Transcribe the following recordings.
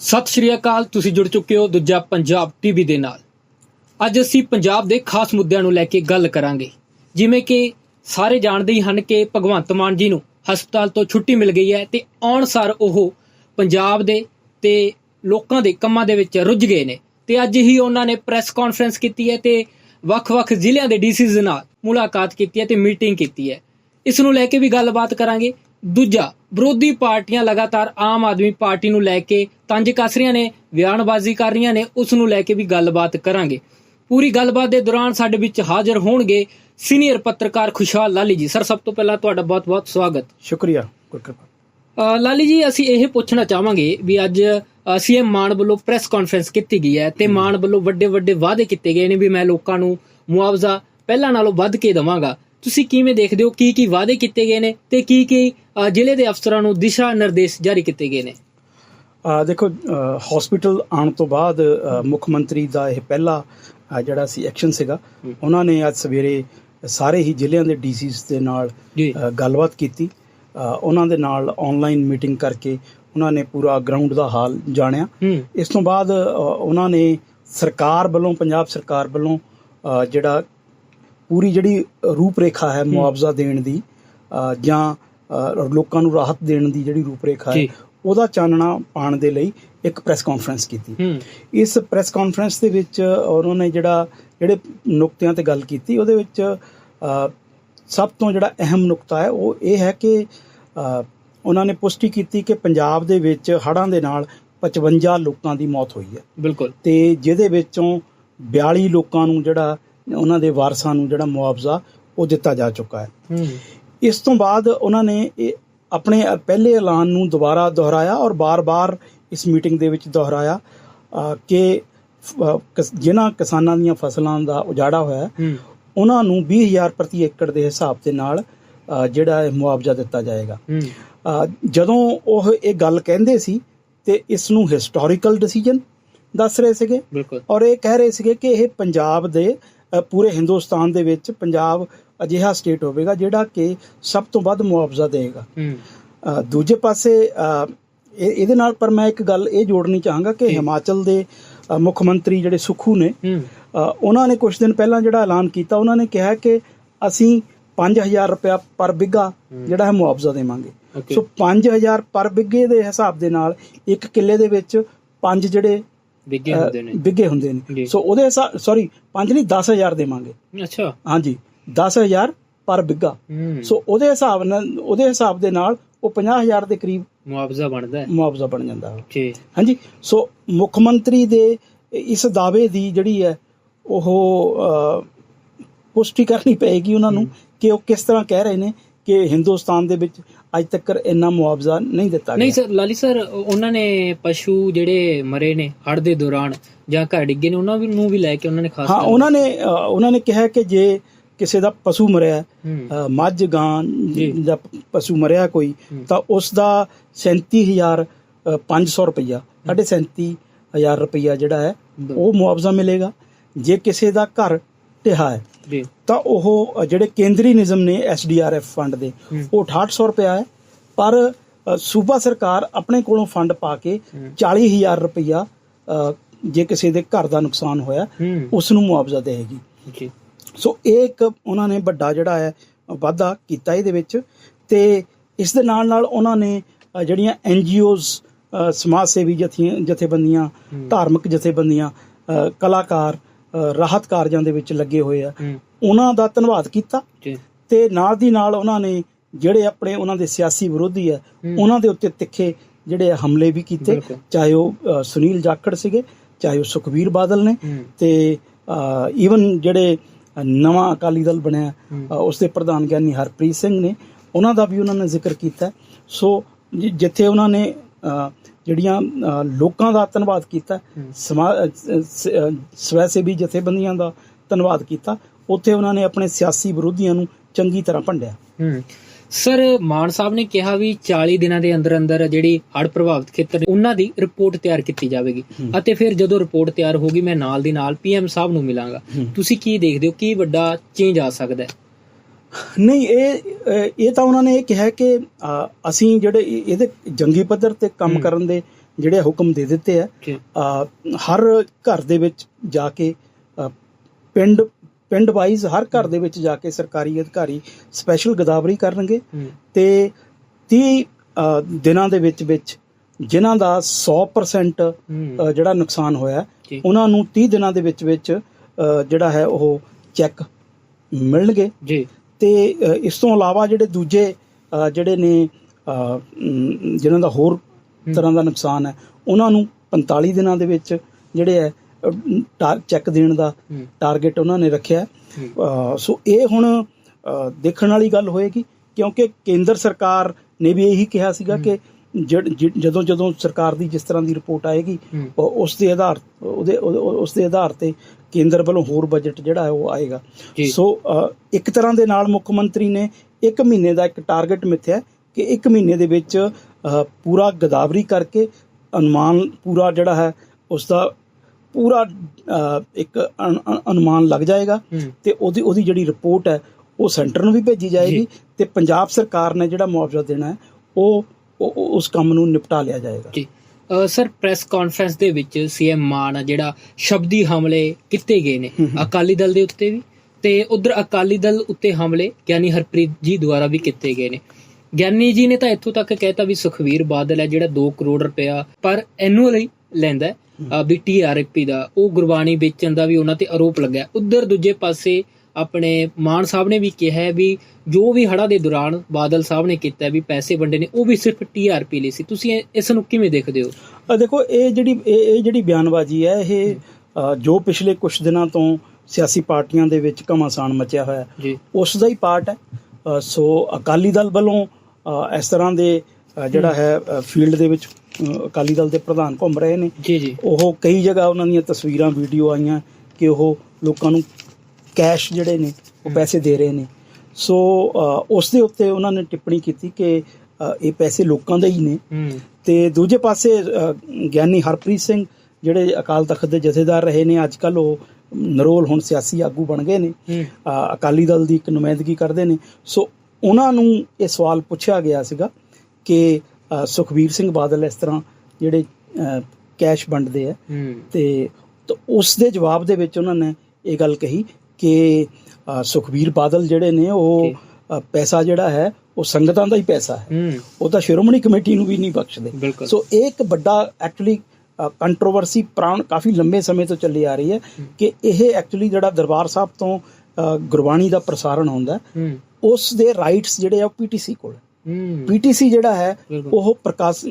ਸਤਿ ਸ਼੍ਰੀ ਅਕਾਲ, ਤੁਸੀਂ ਜੁੜ ਚੁੱਕੇ ਹੋ ਦੂਜਾ ਪੰਜਾਬ ਟੀਵੀ ਦੇ ਨਾਲ। ਅੱਜ ਅਸੀਂ ਪੰਜਾਬ ਦੇ ਖਾਸ ਮੁੱਦਿਆਂ ਨੂੰ ਲੈ ਕੇ ਗੱਲ ਕਰਾਂਗੇ। ਜਿਵੇਂ ਕਿ ਸਾਰੇ ਜਾਣਦੇ ਹੀ ਹਨ ਕਿ ਭਗਵੰਤ ਮਾਨ ਜੀ ਨੂੰ ਹਸਪਤਾਲ ਤੋਂ ਛੁੱਟੀ ਮਿਲ ਗਈ ਹੈ ਤੇ ਆਉਣ ਸਾਰ ਉਹ ਪੰਜਾਬ ਦੇ ਤੇ ਲੋਕਾਂ ਦੇ ਕੰਮਾਂ ਦੇ ਵਿੱਚ ਰੁੱਝ ਗਏ ਨੇ। ਤੇ ਅੱਜ ਹੀ ਉਹਨਾਂ ਨੇ ਪ੍ਰੈਸ ਕਾਨਫਰੰਸ ਕੀਤੀ ਹੈ ਤੇ ਵੱਖ-ਵੱਖ ਜ਼ਿਲ੍ਹਿਆਂ ਦੇ ਡੀਸੀਜ਼ ਨਾਲ ਮੁਲਾਕਾਤ ਕੀਤੀ ਹੈ ਤੇ ਮੀਟਿੰਗ ਕੀਤੀ ਹੈ। ਇਸ ਨੂੰ ਲੈ ਕੇ ਵੀ ਗੱਲਬਾਤ ਕਰਾਂਗੇ। ਦੂਜਾ ਵਿਰੋਧੀ ਪਾਰਟੀਆਂ ਲਗਾਤਾਰ ਆਮ ਆਦਮੀ ਪਾਰਟੀ ਨੂੰ ਲੈ ਕੇ ਤੰਜ ਕੱਸ ਰਹੀਆਂ ਨੇ ਬਿਆਨਬਾਜ਼ੀ ਕਰ ਰਹੀਆਂ ਨੇ ਉਸ ਨੂੰ ਲੈ ਕੇ ਵੀ ਗੱਲਬਾਤ ਕਰਾਂਗੇ। ਪੂਰੀ ਗੱਲਬਾਤ ਦੇ ਦੌਰਾਨ ਸਾਡੇ ਵਿੱਚ ਹਾਜ਼ਰ ਹੋਣਗੇ ਸੀਨੀਅਰ ਪੱਤਰਕਾਰ ਖੁਸ਼ਹਾਲ ਲਾਲੀ ਜੀ। ਸਰ ਸਭ ਤੋਂ ਪਹਿਲਾਂ ਤੁਹਾਡਾ ਬਹੁਤ-ਬਹੁਤ ਸਵਾਗਤ। ਸ਼ੁਕਰੀਆ ਕੋਈ ਕਿਰਪਾ। ਅ, ਲਾਲੀ ਜੀ ਅਸੀਂ ਇਹ ਪੁੱਛਣਾ ਚਾਹਾਂਗੇ ਵੀ ਅੱਜ ਸੀਐਮ ਮਾਨ ਵੱਲੋਂ ਪ੍ਰੈਸ ਕਾਨਫਰੰਸ ਕੀਤੀ ਗਈ ਹੈ ਤੇ ਮਾਨ ਵੱਲੋਂ ਵੱਡੇ ਵੱਡੇ ਵਾਅਦੇ ਕੀਤੇ ਗਏ ਨੇ ਵੀ ਮੈਂ ਲੋਕਾਂ ਨੂੰ ਮੁਆਵਜ਼ਾ ਪਹਿਲਾਂ ਨਾਲੋਂ ਵੱਧ ਕੇ ਦਵਾਂਗਾ। ਤੁਸੀਂ ਕਿਵੇਂ ਦੇਖਦੇ ਹੋ? ਕੀ ਕੀ ਵਾਅਦੇ ਕੀਤੇ ਗਏ ਨੇ ਤੇ ਕੀ ਕੀ ਜ਼ਿਲ੍ਹੇ ਦੇ ਅਫਸਰਾਂ ਨੂੰ ਦਿਸ਼ਾ ਨਿਰਦੇਸ਼ ਜਾਰੀ ਕੀਤੇ ਗਏ ਨੇ? ਆ ਦੇਖੋ ਹਸਪੀਟਲ ਆਉਣ ਤੋਂ ਬਾਅਦ ਮੁੱਖ ਮੰਤਰੀ ਦਾ ਇਹ ਪਹਿਲਾ ਜਿਹੜਾ ਸੀ ਐਕਸ਼ਨ ਸੀਗਾ। ਉਹਨਾਂ ਨੇ ਅੱਜ ਸਵੇਰੇ ਸਾਰੇ ਹੀ ਜ਼ਿਲ੍ਹਿਆਂ ਦੇ ਡੀਸੀਸ ਦੇ ਨਾਲ ਗੱਲਬਾਤ ਕੀਤੀ। ਉਹਨਾਂ ਦੇ ਨਾਲ ਆਨਲਾਈਨ ਮੀਟਿੰਗ ਕਰਕੇ ਉਹਨਾਂ ਨੇ ਪੂਰਾ ਗਰਾਊਂਡ ਦਾ ਹਾਲ ਜਾਣਿਆ। ਇਸ ਤੋਂ ਬਾਅਦ ਉਹਨਾਂ ਨੇ ਸਰਕਾਰ ਵੱਲੋਂ ਪੰਜਾਬ ਸਰਕਾਰ ਵੱਲੋਂ ਜਿਹੜਾ ਪੂਰੀ ਜਿਹੜੀ ਰੂਪਰੇਖਾ ਹੈ ਮੁਆਵਜ਼ਾ ਦੇਣ ਦੀ ਜਾਂ ਲੋਕਾਂ ਨੂੰ ਰਾਹਤ ਦੇਣ ਦੀ ਜਿਹੜੀ ਰੂਪਰੇਖਾ ਹੈ ਜੀ। ਉਹਦਾ ਚਾਨਣਾ ਪਾਉਣ ਦੇ ਲਈ ਇੱਕ ਪ੍ਰੈਸ ਕਾਨਫਰੰਸ ਕੀਤੀ। ਹੂੰ। ਇਸ ਪ੍ਰੈਸ ਕਾਨਫਰੰਸ ਦੇ ਵਿੱਚ ਉਹਨਾਂ ਨੇ ਜਿਹੜਾ ਜਿਹੜੇ ਨੁਕਤਿਆਂ ਤੇ ਗੱਲ ਕੀਤੀ ਉਹਦੇ ਵਿੱਚ ਸਭ ਤੋਂ ਜਿਹੜਾ ਅਹਿਮ ਨੁਕਤਾ ਹੈ ਉਹ ਇਹ ਹੈ ਕਿ ਉਹਨਾਂ ਨੇ ਪੁਸ਼ਟੀ ਕੀਤੀ ਕਿ ਪੰਜਾਬ ਦੇ ਵਿੱਚ ਹੜ੍ਹਾਂ ਦੇ ਨਾਲ 55 ਲੋਕਾਂ ਦੀ ਮੌਤ ਹੋਈ ਹੈ। ਬਿਲਕੁਲ। ਤੇ ਜਿਹਦੇ ਵਿੱਚੋਂ 42 ਲੋਕਾਂ ਨੂੰ ਜਿਹੜਾ ਉਹਨਾਂ ਦੇ ਵਾਰਸਾਂ ਨੂੰ ਜਿਹੜਾ ਮੁਆਵਜ਼ਾ ਉਹ ਦਿੱਤਾ ਜਾ ਚੁੱਕਾ ਹੈ। ਇਸ ਤੋਂ ਬਾਅਦ ਉਹਨਾਂ ਨੇ ਆਪਣੇ ਪਹਿਲੇ ਐਲਾਨ ਨੂੰ ਦੁਬਾਰਾ ਦੁਹਰਾਇਆ ਔਰ ਬਾਰ-ਬਾਰ ਇਸ ਮੀਟਿੰਗ ਦੇ ਵਿੱਚ ਦੁਹਰਾਇਆ ਕਿ ਜਿਨ੍ਹਾਂ ਕਿਸਾਨਾਂ ਦੀਆਂ ਫਸਲਾਂ ਦਾ ਉਜਾੜਾ ਹੋਇਆ ਉਹਨਾਂ ਨੂੰ 20000 ਪ੍ਰਤੀ ਏਕੜ ਦੇ ਹਿਸਾਬ ਦੇ ਨਾਲ ਜਿਹੜਾ ਮੁਆਵਜ਼ਾ ਦਿੱਤਾ ਜਾਏਗਾ। ਜਦੋਂ ਉਹ ਇਹ ਗੱਲ ਕਹਿੰਦੇ ਸੀ ਤੇ ਇਸ ਨੂੰ ਹਿਸਟੋਰੀਕਲ ਡਿਸੀਜਨ ਦੱਸ ਰਹੇ ਸੀਗੇ ਔਰ ਇਹ ਕਹਿ ਰਹੇ ਸੀਗੇ ਕਿ ਇਹ ਪੰਜਾਬ ਦੇ ਪੂਰੇ ਹਿੰਦੁਸਤਾਨ ਦੇ ਵਿੱਚ ਪੰਜਾਬ ਅਜਿਹਾ ਸਟੇਟ ਹੋਵੇਗਾ ਜਿਹੜਾ ਕਿ ਸਭ ਤੋਂ ਵੱਧ ਮੁਆਵਜ਼ਾ ਅ, ਦੂਜੇ ਪਾਸੇ ਇਹਦੇ ਨਾਲ ਪਰ ਮੈਂ ਇੱਕ ਗੱਲ ਇਹ ਜੋੜਨੀ ਚਾਹਾਂਗਾ ਕਿ। ਹਿਮਾਚਲ ਦੇ ਮੁੱਖ ਮੰਤਰੀ ਜਿਹੜੇ ਸੁਖੂ ਨੇ ਉਹਨਾਂ ਨੇ ਕੁਝ ਦਿਨ ਪਹਿਲਾਂ ਜਿਹੜਾ ਐਲਾਨ ਕੀਤਾ ਉਹਨਾਂ ਨੇ ਕਿਹਾ ਕਿ ਅਸੀਂ 5000 ਰੁਪਇਆ ਪਰ ਬਿੱਗਾ। ਜਿਹੜਾ ਹੈ ਮੁਆਵਜ਼ਾ ਦੇਵਾਂਗੇ। ਸੋ 5000 ਪਰ ਬਿੱਗੇ ਦੇ ਹਿਸਾਬ ਦੇ ਨਾਲ ਇੱਕ ਕਿੱਲੇ ਦੇ ਵਿੱਚ ਪੰਜ ਜਿਹੜੇ ਵਿਗੇ ਹੁੰਦੇ ਨੇ। ਬਿੱਗੇ ਹੁੰਦੇ ਜੀ। ਨੇ ਸੋ ਉਹਦੇ ਸੌਰੀ ਪੰਜ ਨਹੀਂ 10000 ਦੇਵਾਂਗੇ। ਅੱਛਾ। ਹਾਂਜੀ 10000 ਪਰ ਬਿੱਗਾ। ਹੂੰ। ਸੋ ਉਹਦੇ ਹਿਸਾਬ ਨਾਲ ਉਹਦੇ ਹਿਸਾਬ ਦੇ ਨਾਲ ਉਹ 50000 ਦੇ ਕਰੀਬ ਮੁਆਵਜ਼ਾ ਬਣਦਾ ਹੈ। ਮੁਆਵਜ਼ਾ ਬਣ ਜਾਂਦਾ ਹੈ ਜੀ ਹਾਂਜੀ ਸੋ ਮੁੱਖ ਮੰਤਰੀ ਦੇ ਇਸ ਦਾਅਵੇ ਦੀ ਜਿਹੜੀ ਹੈ ਉਹ ਪੁਸ਼ਟੀ ਕਰਨੀ ਪਏਗੀ ਉਹਨਾਂ ਨੂੰ ਕਿ ਉਹ ਕਿਸ ਤਰ੍ਹਾਂ ਕਹਿ ਰਹੇ ਨੇ ਕਿ ਹਿੰਦੁਸਤਾਨ ਦੇ ਵਿੱਚ ਅੱਜ ਤੱਕ ਇੰਨਾ ਮੁਆਵਜ਼ਾ ਨਹੀਂ ਦਿੱਤਾ ਨਹੀਂ ਗਿਆ। ਸਰ ਲਾਲੀ ਸਰ ਉਹਨਾਂ ਨੇ ਪਸ਼ੂ ਜਿਹੜੇ ਮਰੇ ਨੇ ਹੜ੍ਹ ਦੇ ਦੌਰਾਨ ਜਾਂ ਘਰ ਡਿੱਗੇ ਨੇ ਉਹਨਾਂ ਨੂੰ ਵੀ ਲੈ ਕੇ ਉਹਨਾਂ ਨੇ ਖਾਸ ਹਾਂ ਉਹਨਾਂ ਨੇ ਉਹਨਾਂ ਨੇ ਕਿਹਾ ਕਿ ਜੇ ਕਿਸੇ ਦਾ ਪਸ਼ੂ ਮਰਿਆ ਮੱਝ ਗਾਂ ਜੀ। ਦਾ ਪਸ਼ੂ ਮਰਿਆ ਕੋਈ। ਤਾਂ ਉਸ ਦਾ 37500 ਰੁਪਈਆ ਸਾਢੇ 37000 ਰੁਪਈਆ ਜਿਹੜਾ ਹੈ ਉਹ ਮੁਆਵਜ਼ਾ ਮਿਲੇਗਾ। ਜੇ ਕਿਸੇ ਦਾ ਘਰ ਢਿਹਾ ਹੈ ਜੀ ਤਾਂ ਉਹ ਜਿਹੜੇ ਕੇਂਦਰੀ ਨਿਯਮ ਨੇ ਐਸਡੀਆਰਐਫ ਫੰਡ ਦੇ। ਉਹ 6800 ਰੁਪਇਆ ਹੈ ਪਰ ਸੂਬਾ ਸਰਕਾਰ ਆਪਣੇ ਕੋਲੋਂ ਫੰਡ ਪਾ ਕੇ ਹੂੰ। 40000 ਰੁਪਇਆ ਜੇ ਕਿਸੇ ਦੇ ਘਰ ਦਾ ਨੁਕਸਾਨ ਹੋਇਆ ਉਸ ਨੂੰ ਮੁਆਵਜ਼ਾ ਜੀ ਸੋ ਇਹ ਇੱਕ ਉਹਨਾਂ ਨੇ ਵੱਡਾ ਜਿਹੜਾ ਹੈ ਵਾਧਾ ਕੀਤਾ ਇਹਦੇ ਵਿੱਚ ਤੇ ਇਸ ਦੇ ਨਾਲ ਨਾਲ ਉਹਨਾਂ ਨੇ ਜਿਹੜੀਆਂ ਐਨਜੀਓਜ਼ ਸਮਾਜ ਸੇਵੀ ਜਥੇਬੰਦੀਆਂ। ਧਾਰਮਿਕ ਜਥੇਬੰਦੀਆਂ ਕਲਾਕਾਰ ਰਾਹਤ ਕਾਰਜਾਂ ਦੇ ਵਿੱਚ ਲੱਗੇ ਹੋਏ ਆ। ਉਹਨਾਂ ਦਾ ਧੰਨਵਾਦ ਕੀਤਾ ਤੇ ਨਾਲ ਦੀ ਨਾਲ ਉਹਨਾਂ ਨੇ ਜਿਹੜੇ ਆਪਣੇ ਉਹਨਾਂ ਦੇ ਸਿਆਸੀ ਵਿਰੋਧੀ ਹੂੰ। ਉਹਨਾਂ ਦੇ ਉੱਤੇ ਤਿੱਖੇ ਜਿਹੜੇ ਹਮਲੇ ਵੀ ਕੀਤੇ। ਚਾਹੇ ਉਹ ਸੁਨੀਲ ਜਾਖੜ ਸੀਗੇ ਚਾਹੇ ਉਹ ਸੁਖਵੀਰ ਬਾਦਲ ਨੇ ਤੇ ਈਵਨ ਜਿਹੜੇ ਨਵਾਂ ਅਕਾਲੀ ਦਲ ਬਣਿਆ ਉਸ ਦੇ ਪ੍ਰਧਾਨ ਗਿਆਨੀ ਹਰਪ੍ਰੀਤ ਸਿੰਘ ਨੇ ਉਹਨਾਂ ਦਾ ਵੀ ਉਹਨਾਂ ਨੇ ਜ਼ਿਕਰ ਕੀਤਾ। ਸੋ ਜਿੱਥੇ ਉਹਨਾਂ ਨੇ ਜਿਹੜੀਆਂ ਲੋਕਾਂ ਦਾ ਧੰਨਵਾਦ ਕੀਤਾ ਹੂੰ। ਸਵੈ ਸੇਵੀ ਜਥੇਬੰਦੀਆਂ ਦਾ ਧੰਨਵਾਦ ਕੀਤਾ ਉੱਥੇ ਉਹਨਾਂ ਨੇ ਆਪਣੇ ਸਿਆਸੀ ਵਿਰੋਧੀਆਂ ਨੂੰ ਚੰਗੀ ਤਰ੍ਹਾਂ ਭੰਡਿਆ ਹੂੰ ਸਰ ਮਾਨ ਸਾਹਿਬ ਨੇ ਕਿਹਾ ਵੀ 40 ਦਿਨਾਂ ਦੇ ਅੰਦਰ ਅੰਦਰ ਜਿਹੜੀ ਹੜ੍ਹ ਪ੍ਰਭਾਵਿਤ ਖੇਤਰ ਉਹਨਾਂ ਦੀ ਰਿਪੋਰਟ ਤਿਆਰ ਕੀਤੀ ਜਾਵੇਗੀ ਹੂੰ। ਅਤੇ ਫਿਰ ਜਦੋਂ ਰਿਪੋਰਟ ਤਿਆਰ ਹੋਗੀ ਮੈਂ ਨਾਲ ਦੀ ਨਾਲ ਪੀਐਮ ਸਾਹਿਬ ਨੂੰ ਮਿਲਾਂਗਾ ਹੂੰ। ਤੁਸੀਂ ਕੀ ਦੇਖਦੇ ਹੋ ਕੀ ਵੱਡਾ ਚੇਂਜ ਆ ਸਕਦਾ ਹੈ ਨਹੀਂ ਇਹ ਇਹ ਤਾਂ ਉਹਨਾਂ ਨੇ ਇਹ ਕਿਹਾ ਕਿ ਅਸੀਂ ਜਿਹੜੇ ਇਹ- ਇਹਦੇ ਜੰਗੀ ਪੱਧਰ ਤੇ ਕੰਮ। ਕਰਨ ਦੇ ਜਿਹੜੇ ਹੁਕਮ ਦੇ ਦਿੱਤੇ ਆ ਹਰ ਘਰ ਦੇ ਵਿੱਚ ਜਾ ਕੇ ਪਿੰਡ ਪਿੰਡ ਵਾਈਜ਼ ਹਰ ਘਰ ਦੇ ਵਿੱਚ ਜਾ ਕੇ ਸਰਕਾਰੀ ਅਧਿਕਾਰੀ ਸਪੈਸ਼ਲ ਗਦਾਵਰੀ ਕਰਨਗੇ ਤੇ 30 ਅ, ਦਿਨਾਂ ਦੇ ਵਿੱਚ ਵਿੱਚ ਜਿਨ੍ਹਾਂ ਦਾ 100% ਹੂੰ ਅ, ਜਿਹੜਾ ਨੁਕਸਾਨ ਹੋਇਆ ਉਹਨਾਂ ਨੂੰ 30 ਦਿਨਾਂ ਦੇ ਵਿੱਚ ਵਿੱਚ ਜਿਹੜਾ ਹੈ ਉਹ ਚੈੱਕ ਮਿਲਣਗੇ। ਜੀ। ਤੇ ਇਸ ਤੋਂ ਇਲਾਵਾ ਜਿਹੜੇ ਦੂਜੇ ਜਿਹੜੇ ਨੇ ਜਿਨ੍ਹਾਂ ਦਾ ਹੋਰ ਤਰ੍ਹਾਂ ਦਾ ਨੁਕਸਾਨ ਹੈ ਉਹਨਾਂ ਨੂੰ 45 ਦਿਨਾਂ ਦੇ ਵਿੱਚ ਜਿਹੜੇ ਹੈ ਚੈੱਕ ਦੇਣ ਦਾ ਟਾਰਗੇਟ ਉਹਨਾਂ ਨੇ ਰੱਖਿਆ ਸੋ ਇਹ ਹੁਣ ਦੇਖਣ ਵਾਲੀ ਗੱਲ ਹੋਏਗੀ ਕਿਉਂਕਿ ਕੇਂਦਰ ਸਰਕਾਰ ਨੇ ਵੀ ਇਹੀ ਕਿਹਾ ਸੀਗਾ ਕਿ ਜਦ- ਜਦੋਂ ਸਰਕਾਰ ਦੀ ਜਿਸ ਤਰ੍ਹਾਂ ਦੀ ਰਿਪੋਰਟ ਆਏਗੀ ਉਸ ਦੇ ਆਧਾਰ ਉਹਦੇ- ਉਸ ਦੇ ਆਧਾਰ ਤੇ ਕੇਂਦਰ ਵੱਲੋਂ ਹੋਰ ਬਜਟ ਜਿਹੜਾ ਹੈ ਉਹ ਆਏਗਾ। ਸੋ ਇੱਕ ਤਰ੍ਹਾਂ ਦੇ ਨਾਲ ਮੁੱਖ ਮੰਤਰੀ ਨੇ ਇੱਕ ਮਹੀਨੇ ਦਾ ਇੱਕ ਟਾਰਗੇਟ ਮਿੱਥਿਆ ਕਿ ਇੱਕ ਮਹੀਨੇ ਦੇ ਵਿੱਚ ਪੂਰਾ ਗਦਾਵਰੀ ਕਰਕੇ ਅਨੁਮਾਨ ਪੂਰਾ ਜਿਹੜਾ ਹੈ ਉਸ ਦਾ ਪੂਰਾ ਇੱਕ ਅਨ- ਅਨ- ਅਨੁਮਾਨ ਲੱਗ ਜਾਏਗਾ ਤੇ ਉਹਦੀ ਉਹਦੀ ਜਿਹੜੀ ਰਿਪੋਰਟ ਹੈ ਉਹ ਸੈਂਟਰ ਨੂੰ ਵੀ ਭੇਜੀ ਜਾਏਗੀ ਤੇ ਪੰਜਾਬ ਸਰਕਾਰ ਨੇ ਜਿਹੜਾ ਮੁਆਵਜ਼ਾ ਦੇਣਾ ਹੈ ਉਹ ਉਸ ਕੰਮ ਨੂੰ ਨਿਪਟਾ ਲਿਆ ਜਾਏਗਾ। ਸਰ ਪ੍ਰੈਸ ਕਾਨਫਰੰਸ ਦੇ ਵਿੱਚ ਸੀਐਮ ਮਾਨ ਆ ਜਿਹੜਾ ਸ਼ਬਦੀ ਹਮਲੇ ਕੀਤੇ ਗਏ ਨੇ। ਅਕਾਲੀ ਦਲ ਦੇ ਉੱਤੇ ਵੀ ਤੇ ਉਧਰ ਅਕਾਲੀ ਦਲ ਉੱਤੇ ਹਮਲੇ ਗਿਆਨੀ ਹਰਪ੍ਰੀਤ ਜੀ ਦੁਆਰਾ ਵੀ ਕੀਤੇ ਗਏ ਨੇ। ਗਿਆਨੀ ਜੀ ਨੇ ਤਾਂ ਇੱਥੋਂ ਤੱਕ ਕਹਿਤਾ ਵੀ ਸੁਖਵੀਰ ਬਾਦਲ ਹੈ ਜਿਹੜਾ 2 ਕਰੋੜ ਰੁਪਇਆ ਪਰ ਐਨੂਅਲੀ ਲੈਂਦਾ ਵੀ ਟੀਆਰਪੀ ਦਾ ਉਹ ਗੁਰਬਾਣੀ ਵੇਚਣ ਦਾ ਵੀ ਉਹਨਾਂ ਤੇ ਆਰੋਪ ਲੱਗਾ ਉਧਰ ਦੂਜੇ ਪਾਸੇ ਆਪਣੇ ਮਾਨ ਸਾਹਿਬ ਨੇ ਵੀ ਕਿਹਾ ਹੈ ਵੀ ਜੋ ਵੀ ਹੜਾ ਦੇ ਦੌਰਾਨ ਬਾਦਲ ਸਾਹਿਬ ਨੇ ਕੀਤਾ ਵੀ ਪੈਸੇ ਵੰਡੇ ਨੇ ਉਹ ਵੀ ਸਿਰਫ ਟੀਆਰਪੀ ਲਈ ਸੀ। ਤੁਸੀਂ ਇਸ ਨੂੰ ਕਿਵੇਂ ਦੇਖਦੇ ਹੋ? ਦੇਖੋ ਇਹ ਜਿਹੜੀ ਇਹ ਜਿਹੜੀ ਬਿਆਨਬਾਜ਼ੀ ਹੈ ਇਹ ਜੋ ਪਿਛਲੇ ਕੁਝ ਦਿਨਾਂ ਤੋਂ ਸਿਆਸੀ ਪਾਰਟੀਆਂ ਦੇ ਵਿੱਚ ਘਮਾਸਾਨ ਮਚਿਆ ਹੋਇਆ ਹੈ ਉਸ ਦਾ ਹੀ ਪਾਰਟ ਹੈ। ਸੋ ਅਕਾਲੀ ਦਲ ਵੱਲੋਂ ਇਸ ਤਰ੍ਹਾਂ ਦੇ ਜਿਹੜਾ ਹੈ। ਫੀਲਡ ਦੇ ਵਿੱਚ ਅਕਾਲੀ ਦਲ ਦੇ ਪ੍ਰਧਾਨ ਘੁੰਮ ਰਹੇ ਨੇ। ਜੀ ਜੀ। ਉਹ ਕਈ ਜਗ੍ਹਾ ਉਹਨਾਂ ਦੀਆਂ ਤਸਵੀਰਾਂ ਵੀਡੀਓ ਆਈਆਂ ਕਿ ਉਹ ਲੋਕਾਂ ਨੂੰ ਕੈਸ਼ ਜਿਹੜੇ ਨੇ ਉਹ ਪੈਸੇ ਦੇ ਰਹੇ ਨੇ। ਸੋ ਉਸ ਦੇ ਉੱਤੇ ਉਹਨਾਂ ਨੇ ਟਿੱਪਣੀ ਕੀਤੀ ਕਿ ਇਹ ਪੈਸੇ ਲੋਕਾਂ ਦੇ ਹੀ ਨੇ। ਤੇ ਦੂਜੇ ਪਾਸੇ ਗਿਆਨੀ ਹਰਪ੍ਰੀਤ ਸਿੰਘ ਜਿਹੜੇ ਅਕਾਲ ਤਖਤ ਦੇ ਜਥੇਦਾਰ ਰਹੇ ਨੇ ਅੱਜ ਕੱਲ ਉਹ ਨਰੋਲ ਹੁਣ ਸਿਆਸੀ ਆਗੂ ਬਣ ਗਏ ਨੇ। ਅਕਾਲੀ ਦਲ ਦੀ ਇੱਕ ਨੁਮਾਇੰਦਗੀ ਕਰਦੇ ਨੇ। ਸੋ ਉਹਨਾਂ ਨੂੰ ਇਹ ਸਵਾਲ ਪੁੱਛਿਆ ਗਿਆ ਸੀਗਾ ਕਿ ਅ, ਸੁਖਬੀਰ ਸਿੰਘ ਬਾਦਲ ਇਸ ਤਰ੍ਹਾਂ ਜਿਹੜੇ ਕੈਸ਼ ਵੰਡਦੇ ਆ। ਤਾਂ ਉਸ ਦੇ ਜਵਾਬ ਦੇ ਵਿੱਚ ਉਹਨਾਂ ਨੇ ਇਹ ਗੱਲ ਕਹੀ ਕਿ ਅ, ਸੁਖਬੀਰ ਬਾਦਲ ਜਿਹੜੇ ਨੇ ਉਹ ਪੈਸਾ ਜਿਹੜਾ ਹੈ ਉਹ ਸੰਗਤਾਂ ਦਾ ਹੀ ਪੈਸਾ ਹੈ। ਉਹ ਤਾਂ ਸ਼੍ਰੋਮਣੀ ਕਮੇਟੀ ਨੂੰ ਵੀ ਨਹੀਂ ਬਖਸ਼ਦੇ। ਸੋ ਇਹ ਇੱਕ ਵੱਡਾ ਐਕਚੁਅਲੀ ਕੰਟਰੋਵਰਸੀ ਪ੍ਰਾਣ ਕਾਫੀ ਲੰਬੇ ਸਮੇਂ ਤੋਂ ਚੱਲੀ ਆ ਰਹੀ ਹੈ ਕਿ ਇਹ ਐਕਚੁਅਲੀ ਜਿਹੜਾ ਦਰਬਾਰ ਸਾਹਿਬ ਤੋਂ ਗੁਰਬਾਣੀ ਦਾ ਪ੍ਰਸਾਰਣ ਹੁੰਦਾ ਉਸ ਦੇ ਰਾਈਟਸ ਜਿਹੜੇ ਆ ਪੀਟੀਸੀ ਕੋਲ ਪੀਟੀਸੀ ਜਿਹੜਾ ਹੈ। ਉਹ ਪ੍ਰਕਾਸ਼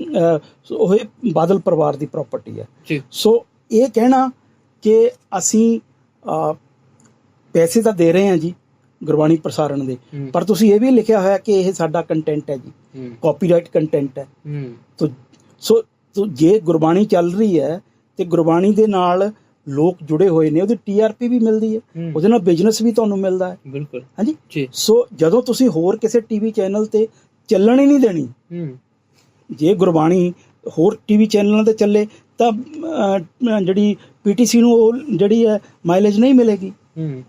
ਉਹ ਬਾਦਲ ਪਰਿਵਾਰ ਦੀ ਪ੍ਰਾਪਰਟੀ ਹੈ। ਸੋ ਇਹ ਕਹਿਣਾ ਕਿ ਅਸੀਂ ਪੈਸੇ ਤਾਂ ਦੇ ਰਹੇ ਹਾਂ ਜੀ ਗੁਰਬਾਣੀ ਪ੍ਰਸਾਰਣ ਦੇ। ਪਰ ਤੁਸੀਂ ਇਹ ਵੀ ਲਿਖਿਆ ਹੋਇਆ ਕਿ ਇਹ ਸਾਡਾ ਕੰਟੈਂਟ ਹੈ ਜੀ। ਕਾਪੀਰਾਈਟ ਕੰਟੈਂਟ ਹੈ। ਤੋ ਸੋ ਤੋ ਜੇ ਗੁਰਬਾਣੀ ਚੱਲ ਰਹੀ ਹੈ ਤੇ ਗੁਰਬਾਣੀ ਦੇ ਨਾਲ ਲੋਕ ਜੁੜੇ ਹੋਏ ਨੇ ਉਹਦੀ ਟੀਆਰਪੀ ਵੀ ਮਿਲਦੀ ਹੈ। ਉਹਦੇ ਨਾਲ ਬਿਜ਼ਨਸ ਵੀ ਤੁਹਾਨੂੰ ਮਿਲਦਾ ਹੈ। ਬਿਲਕੁਲ। ਹਾਂਜੀ? ਸੋ ਜਦੋਂ ਤੁਸੀਂ ਹੋਰ ਕਿਸੇ ਟੀਵੀ ਚੈਨਲ ਤੇ ਚੱਲਣ ਹੀ ਨਹੀਂ ਦੇਣੀ ਜੇ ਗੁਰਬਾਣੀ ਹੋਰ ਟੀਵੀ ਚੈਨਲਾਂ ਤੇ ਚੱਲੇ ਤਾਂ ਜਿਹੜੀ ਪੀਟੀਸੀ ਨੂੰ ਉਹ ਜਿਹੜੀ ਹੈ ਮਾਈਲੇਜ ਨਹੀਂ ਮਿਲੇਗੀ। ਹੂੰ।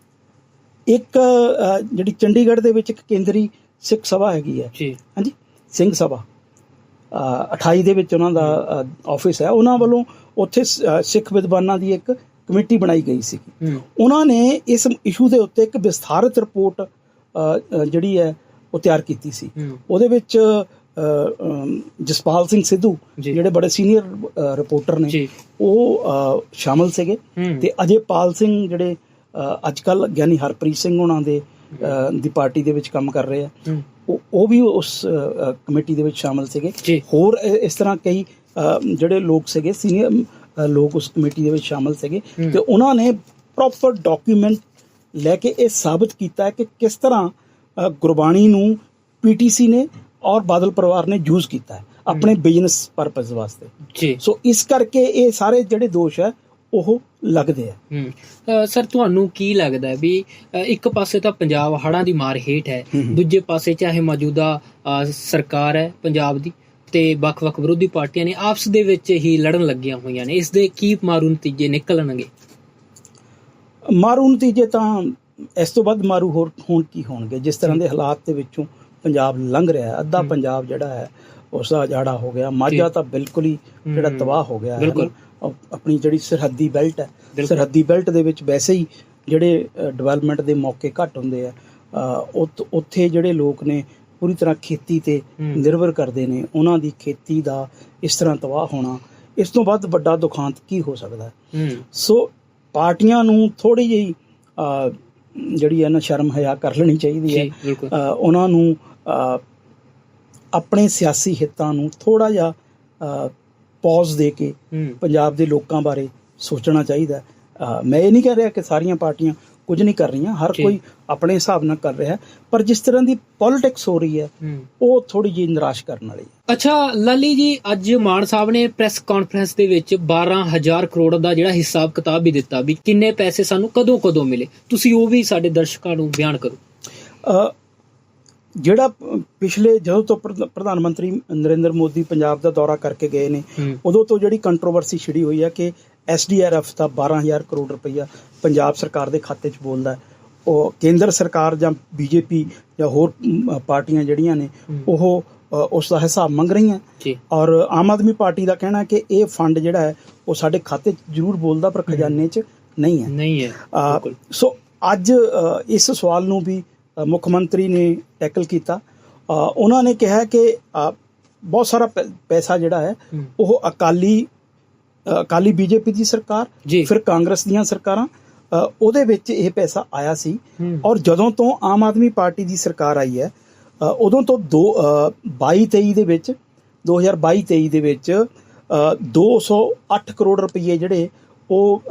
ਇੱਕ ਅਹ, ਜਿਹੜੀ ਚੰਡੀਗੜ੍ਹ ਦੇ ਵਿੱਚ ਇੱਕ ਕੇਂਦਰੀ ਸਿੱਖ ਸਭਾ ਹੈਗੀ ਹੈ। ਜੀ। ਹਾਂਜੀ? ਸਿੰਘ ਸਭਾ। ਅ, 28 ਦੇ ਵਿੱਚ ਉਹਨਾਂ ਦਾ ਆਫਿਸ ਹੈ। ਉਹਨਾਂ ਵੱਲੋਂ ਉੱਥੇ ਸ- ਅ, ਸਿੱਖ ਵਿਦਵਾਨਾਂ ਦੀ ਇੱਕ ਕਮੇਟੀ ਬਣਾਈ ਗਈ ਸੀ ਹੂੰ। ਉਹਨਾਂ ਨੇ ਇਸ ਇਸ਼ੂ ਦੇ ਉੱਤੇ ਇੱਕ ਵਿਸਥਾਰਿਤ ਰਿਪੋਰਟ ਅ, ਅ, ਜਿਹੜੀ ਹੈ ਉਹ ਤਿਆਰ ਕੀਤੀ ਸੀ। ਹੂੰ। ਉਹਦੇ ਵਿੱਚ ਅ, ਅਮ, ਜਸਪਾਲ ਸਿੰਘ ਸਿੱਧੂ ਜੀ। ਜਿਹੜੇ ਬੜੇ ਸੀਨੀਅਰ ਰਿਪੋਰਟਰ ਨੇ ਜੀ। ਉਹ ਅ, ਸ਼ਾਮਲ ਸੀਗੇ। ਹੂੰ। ਤੇ ਅਜੇਪਾਲ ਸਿੰਘ ਜਿਹੜੇ ਅੱਜ ਕੱਲ ਗਿਆਨੀ ਹਰਪ੍ਰੀਤ ਸਿੰਘ ਉਹਨਾਂ ਦੇ ਦੀ ਪਾਰਟੀ ਦੇ ਵਿੱਚ ਕੰਮ ਕਰ ਰਹੇ ਆ। ਉਹ ਉਹ ਵੀ ਉਸ ਕਮੇਟੀ ਦੇ ਵਿੱਚ ਸ਼ਾਮਲ ਸੀਗੇ। ਹੋਰ ਇਸ ਤਰ੍ਹਾਂ ਕਈ ਜਿਹੜੇ ਲੋਕ ਸੀਗੇ ਸੀਨੀਅਰ ਲੋਕ ਉਸ ਕਮੇਟੀ ਦੇ ਵਿੱਚ ਸ਼ਾਮਲ ਸੀਗੇ। ਤੇ ਉਹਨਾਂ ਨੇ ਪ੍ਰੋਪਰ ਡਾਕੂਮੈਂਟ ਲੈ ਕੇ ਇਹ ਸਾਬਤ ਕੀਤਾ ਕਿ ਕਿਸ ਤਰ੍ਹਾਂ ਗੁਰਬਾਣੀ ਨੂੰ ਪੀਟੀਸੀ ਨੇ ਔਰ ਬਾਦਲ ਪਰਿਵਾਰ ਨੇ ਯੂਜ਼ ਕੀਤਾ ਹੈ ਆਪਣੇ ਬਿਜ਼ਨਸ ਪਰਪਸ ਵਾਸਤੇ। ਜੀ। ਸੋ ਇਸ ਕਰਕੇ ਇਹ ਸਾਰੇ ਜਿਹੜੇ ਦੋਸ਼ ਹੈ ਉਹ ਲੱਗਦੇ ਆ। ਸਰ ਤੁਹਾਨੂੰ ਕੀ ਲੱਗਦਾ ਹੈ ਵੀ ਇੱਕ ਪਾਸੇ ਤਾਂ ਪੰਜਾਬ ਹੜ੍ਹਾਂ ਦੀ ਮਾਰ ਹੇਠ ਹੈ। ਦੂਜੇ ਪਾਸੇ ਚਾਹੇ ਮੌਜੂਦਾ ਸਰਕਾਰ ਹੈ ਪੰਜਾਬ ਦੀ ਤੇ ਵੱਖ-ਵੱਖ ਵਿਰੋਧੀ ਪਾਰਟੀਆਂ ਨੇ ਆਪਸ ਦੇ ਵਿੱਚ ਹੀ ਲੜਨ ਲੱਗੀਆਂ ਹੋਈਆਂ ਨੇ। ਇਸ ਦੇ ਕੀ ਮਾਰੂ ਨਤੀਜੇ ਨਿਕਲਣਗੇ? ਮਾਰੂ ਨਤੀਜੇ ਤਾਂ ਇਸ ਤੋਂ ਵੱਧ ਮਾਰੂ ਹੋਰ ਹੁਣ ਕੀ ਹੋਣਗੇ? ਜਿਸ ਤਰ੍ਹਾਂ ਦੇ ਹਾਲਾਤ ਦੇ ਵਿੱਚੋਂ ਪੰਜਾਬ ਲੰਘ ਰਿਹਾ ਹੈ ਅੱਧਾ ਪੰਜਾਬ ਜਿਹੜਾ ਹੈ ਉਸ ਦਾ ਉਜਾੜਾ ਹੋ ਗਿਆ। ਮਾਝਾ। ਤਾਂ ਬਿਲਕੁਲ ਹੀ ਜਿਹੜਾ ਤਬਾਹ ਹੋ ਗਿਆ ਹੈ ਆਪਣੀ ਜਿਹੜੀ ਸਰਹੱਦੀ ਬੈਲਟ ਹੈ। ਸਰਹੱਦੀ ਬੈਲਟ ਦੇ ਵਿੱਚ ਵੈਸੇ ਹੀ ਜਿਹੜੇ ਡਿਵੈਲਪਮੈਂਟ ਦੇ ਮੌਕੇ ਘੱਟ ਹੁੰਦੇ ਆ। ਉੱਥ- ਜਿਹੜੇ ਲੋਕ ਨੇ ਪੂਰੀ ਤਰ੍ਹਾਂ ਖੇਤੀ ਤੇ। ਨਿਰਭਰ ਕਰਦੇ ਨੇ ਉਹਨਾਂ ਦੀ ਖੇਤੀ ਦਾ ਇਸ ਤਰ੍ਹਾਂ ਤਬਾਹ ਹੋਣਾ ਇਸ ਤੋਂ ਵੱਧ ਵੱਡਾ ਦੁਖਾਂਤ ਕੀ ਹੋ ਸਕਦਾ ਸੋ ਪਾਰਟੀਆਂ ਨੂੰ ਥੋੜੀ ਜਿਹੀ ਜਿਹੜੀ ਹੈ ਨਾ ਸ਼ਰਮ ਹਿਆ ਕਰ ਲੈਣੀ ਚਾਹੀਦੀ ਹੈ। ਉਹਨਾਂ ਨੂੰ ਆਪਣੇ ਸਿਆਸੀ ਹਿੱਤਾਂ ਨੂੰ ਥੋੜਾ ਜਿਹਾ ਪੌਜ਼ ਦੇ ਕੇ ਪੰਜਾਬ ਦੇ ਲੋਕਾਂ ਬਾਰੇ ਸੋਚਣਾ ਚਾਹੀਦਾ ਮੈਂ ਇਹ ਨਹੀਂ ਕਹਿ ਰਿਹਾ ਕਿ ਸਾਰੀਆਂ ਪਾਰਟੀਆਂ ਕੁਝ ਨਹੀਂ ਕਰ ਰਹੀਆਂ ਹਰ ਜੀ। ਕੋਈ ਆਪਣੇ ਹਿਸਾਬ ਨਾਲ ਕਰ ਰਿਹਾ ਪਰ ਜਿਸ ਤਰ੍ਹਾਂ ਦੀ ਪੋਲਿਟਿਕਸ ਹੋ ਰਹੀ ਹੈ ਉਹ ਥੋੜੀ ਜਿਹੀ ਨਿਰਾਸ਼ ਕਰਨ ਵਾਲੀ ਹੈ। ਅੱਛਾ ਲਾਲੀ ਜੀ ਅੱਜ ਮਾਨ ਸਾਹਿਬ ਨੇ ਪ੍ਰੈਸ ਕਾਨਫਰੰਸ ਦੇ ਵਿੱਚ 12000 ਕਰੋੜ ਦਾ ਜਿਹੜਾ ਹਿਸਾਬ ਕਿਤਾਬ ਵੀ ਦਿੱਤਾ ਵੀ ਕਿੰਨੇ ਪੈਸੇ ਸਾਨੂੰ ਕਦੋਂ ਕਦੋਂ ਮਿਲੇ? ਤੁਸੀਂ ਉਹ ਵੀ ਸਾਡੇ ਦਰਸ਼ਕਾਂ ਨੂੰ ਬਿਆਨ ਕਰੋ। ਜਿਹੜਾ ਪਿਛਲੇ ਜਦੋਂ ਤੋਂ ਪ੍ਰਧ- ਪ੍ਰਧਾਨ ਮੰਤਰੀ ਨਰਿੰਦਰ ਮੋਦੀ ਪੰਜਾਬ ਦਾ ਦੌਰਾ ਕਰਕੇ ਗਏ ਨੇ ਉਦੋਂ ਤੋਂ ਜਿਹੜੀ ਕੰਟਰੋਵਰਸੀ ਛਿੜੀ ਹੋਈ ਹੈ ਕਿ ਐਸਡੀਆਰਐਫ ਦਾ 12000 ਕਰੋੜ ਰੁਪਈਆ ਪੰਜਾਬ ਸਰਕਾਰ ਦੇ ਖਾਤੇ 'ਚ ਬੋਲਦਾ ਹੈ। ਉਹ ਕੇਂਦਰ ਸਰਕਾਰ ਜਾਂ ਬੀਜੇਪੀ ਜਾਂ ਹੋਰ ਪਾਰਟੀਆਂ ਜਿਹੜੀਆਂ ਨੇ। ਉਹ ਉਸ ਦਾ ਹਿਸਾਬ ਮੰਗ ਰਹੀਆਂ। ਔਰ ਆਮ ਆਦਮੀ ਪਾਰਟੀ ਦਾ ਕਹਿਣਾ ਹੈ ਕਿ ਇਹ ਫੰਡ ਜਿਹੜਾ ਹੈ ਉਹ ਸਾਡੇ ਖਾਤੇ 'ਚ ਜ਼ਰੂਰ ਬੋਲਦਾ ਪਰ ਖਜ਼ਾਨੇ 'ਚ ਨਹੀਂ ਹੈ। ਨਹੀਂ ਹੈ। ਸੋ ਅੱਜ ਇਸ ਸਵਾਲ ਨੂੰ ਵੀ ਮੁੱਖ ਮੰਤਰੀ ਨੇ ਟੈਕਲ ਕੀਤਾ ਉਹਨਾਂ ਨੇ ਕਿਹਾ ਕਿ ਬਹੁਤ ਸਾਰਾ ਪੈਸਾ ਜਿਹੜਾ ਹੈ। ਉਹ ਅਕਾਲੀ ਅਕਾਲੀ ਬੀਜੇਪੀ ਦੀ ਸਰਕਾਰ ਫਿਰ ਕਾਂਗਰਸ ਦੀਆਂ ਸਰਕਾਰਾਂ ਉਹਦੇ ਵਿੱਚ ਇਹ ਪੈਸਾ ਆਇਆ ਸੀ। ਔਰ ਜਦੋਂ ਤੋਂ ਆਮ ਆਦਮੀ ਪਾਰਟੀ ਦੀ ਸਰਕਾਰ ਆਈ ਹੈ ਉਦੋਂ ਤੋਂ ਦੋ 22 23 ਦੇ ਵਿੱਚ 2022 23 ਦੇ ਵਿੱਚ ਅ, 208 ਕਰੋੜ ਰੁਪਏ ਜਿਹੜੇ ਉਹ।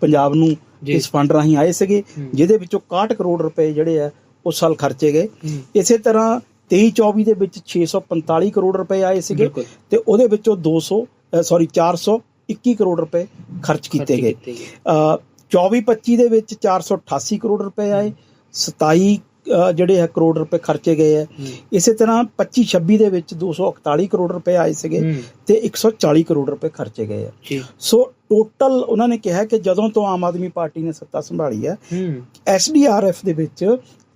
ਪੰਜਾਬ ਨੂੰ। ਇਸ ਫੰਡ ਰਾਹੀਂ ਆਏ ਸੀਗੇ। ਜਿਹਦੇ ਵਿੱਚੋਂ 61 ਕਰੋੜ ਰੁਪਏ ਜਿਹੜੇ ਆ ਉਸ ਸਾਲ ਖਰਚੇ ਗਏ ਹੂੰ। ਇਸੇ ਤਰ੍ਹਾਂ 23 24 ਦੇ ਵਿੱਚ 645 ਕਰੋੜ ਰੁਪਏ ਆਏ ਸੀਗੇ। ਤੇ ਉਹਦੇ ਵਿੱਚੋਂ 200 ਸੌਰੀ 421 ਕਰੋੜ ਰੁਪਏ ਖਰਚ ਕੀਤੇ ਗਏ ਕੀਤੇ ਗਏ। ਅ, 24 25 ਦੇ ਵਿੱਚ 488 ਕਰੋੜ ਰੁਪਏ ਆਏ 27 ਅ, ਜਿਹੜੇ ਆ ਕਰੋੜ ਰੁਪਏ ਖਰਚੇ ਗਏ ਹੂੰ। ਇਸੇ ਤਰ੍ਹਾਂ 25 26 ਦੇ ਵਿੱਚ 241 ਕਰੋੜ ਰੁਪਏ ਆਏ ਸੀਗੇ ਹੂੰ। ਤੇ 140 ਕਰੋੜ ਰੁਪਏ ਖਰਚੇ ਗਏ ਜੀ ਸੋ ਟੋਟਲ ਉਹਨਾਂ ਨੇ ਕਿਹਾ ਕਿ ਜਦੋਂ ਤੋਂ ਆਮ ਆਦਮੀ ਪਾਰਟੀ ਨੇ ਸੱਤਾ ਸੰਭਾਲੀ ਹੈ ਹੂੰ ਐਸਡੀਆਰਐਫ ਦੇ ਵਿੱਚ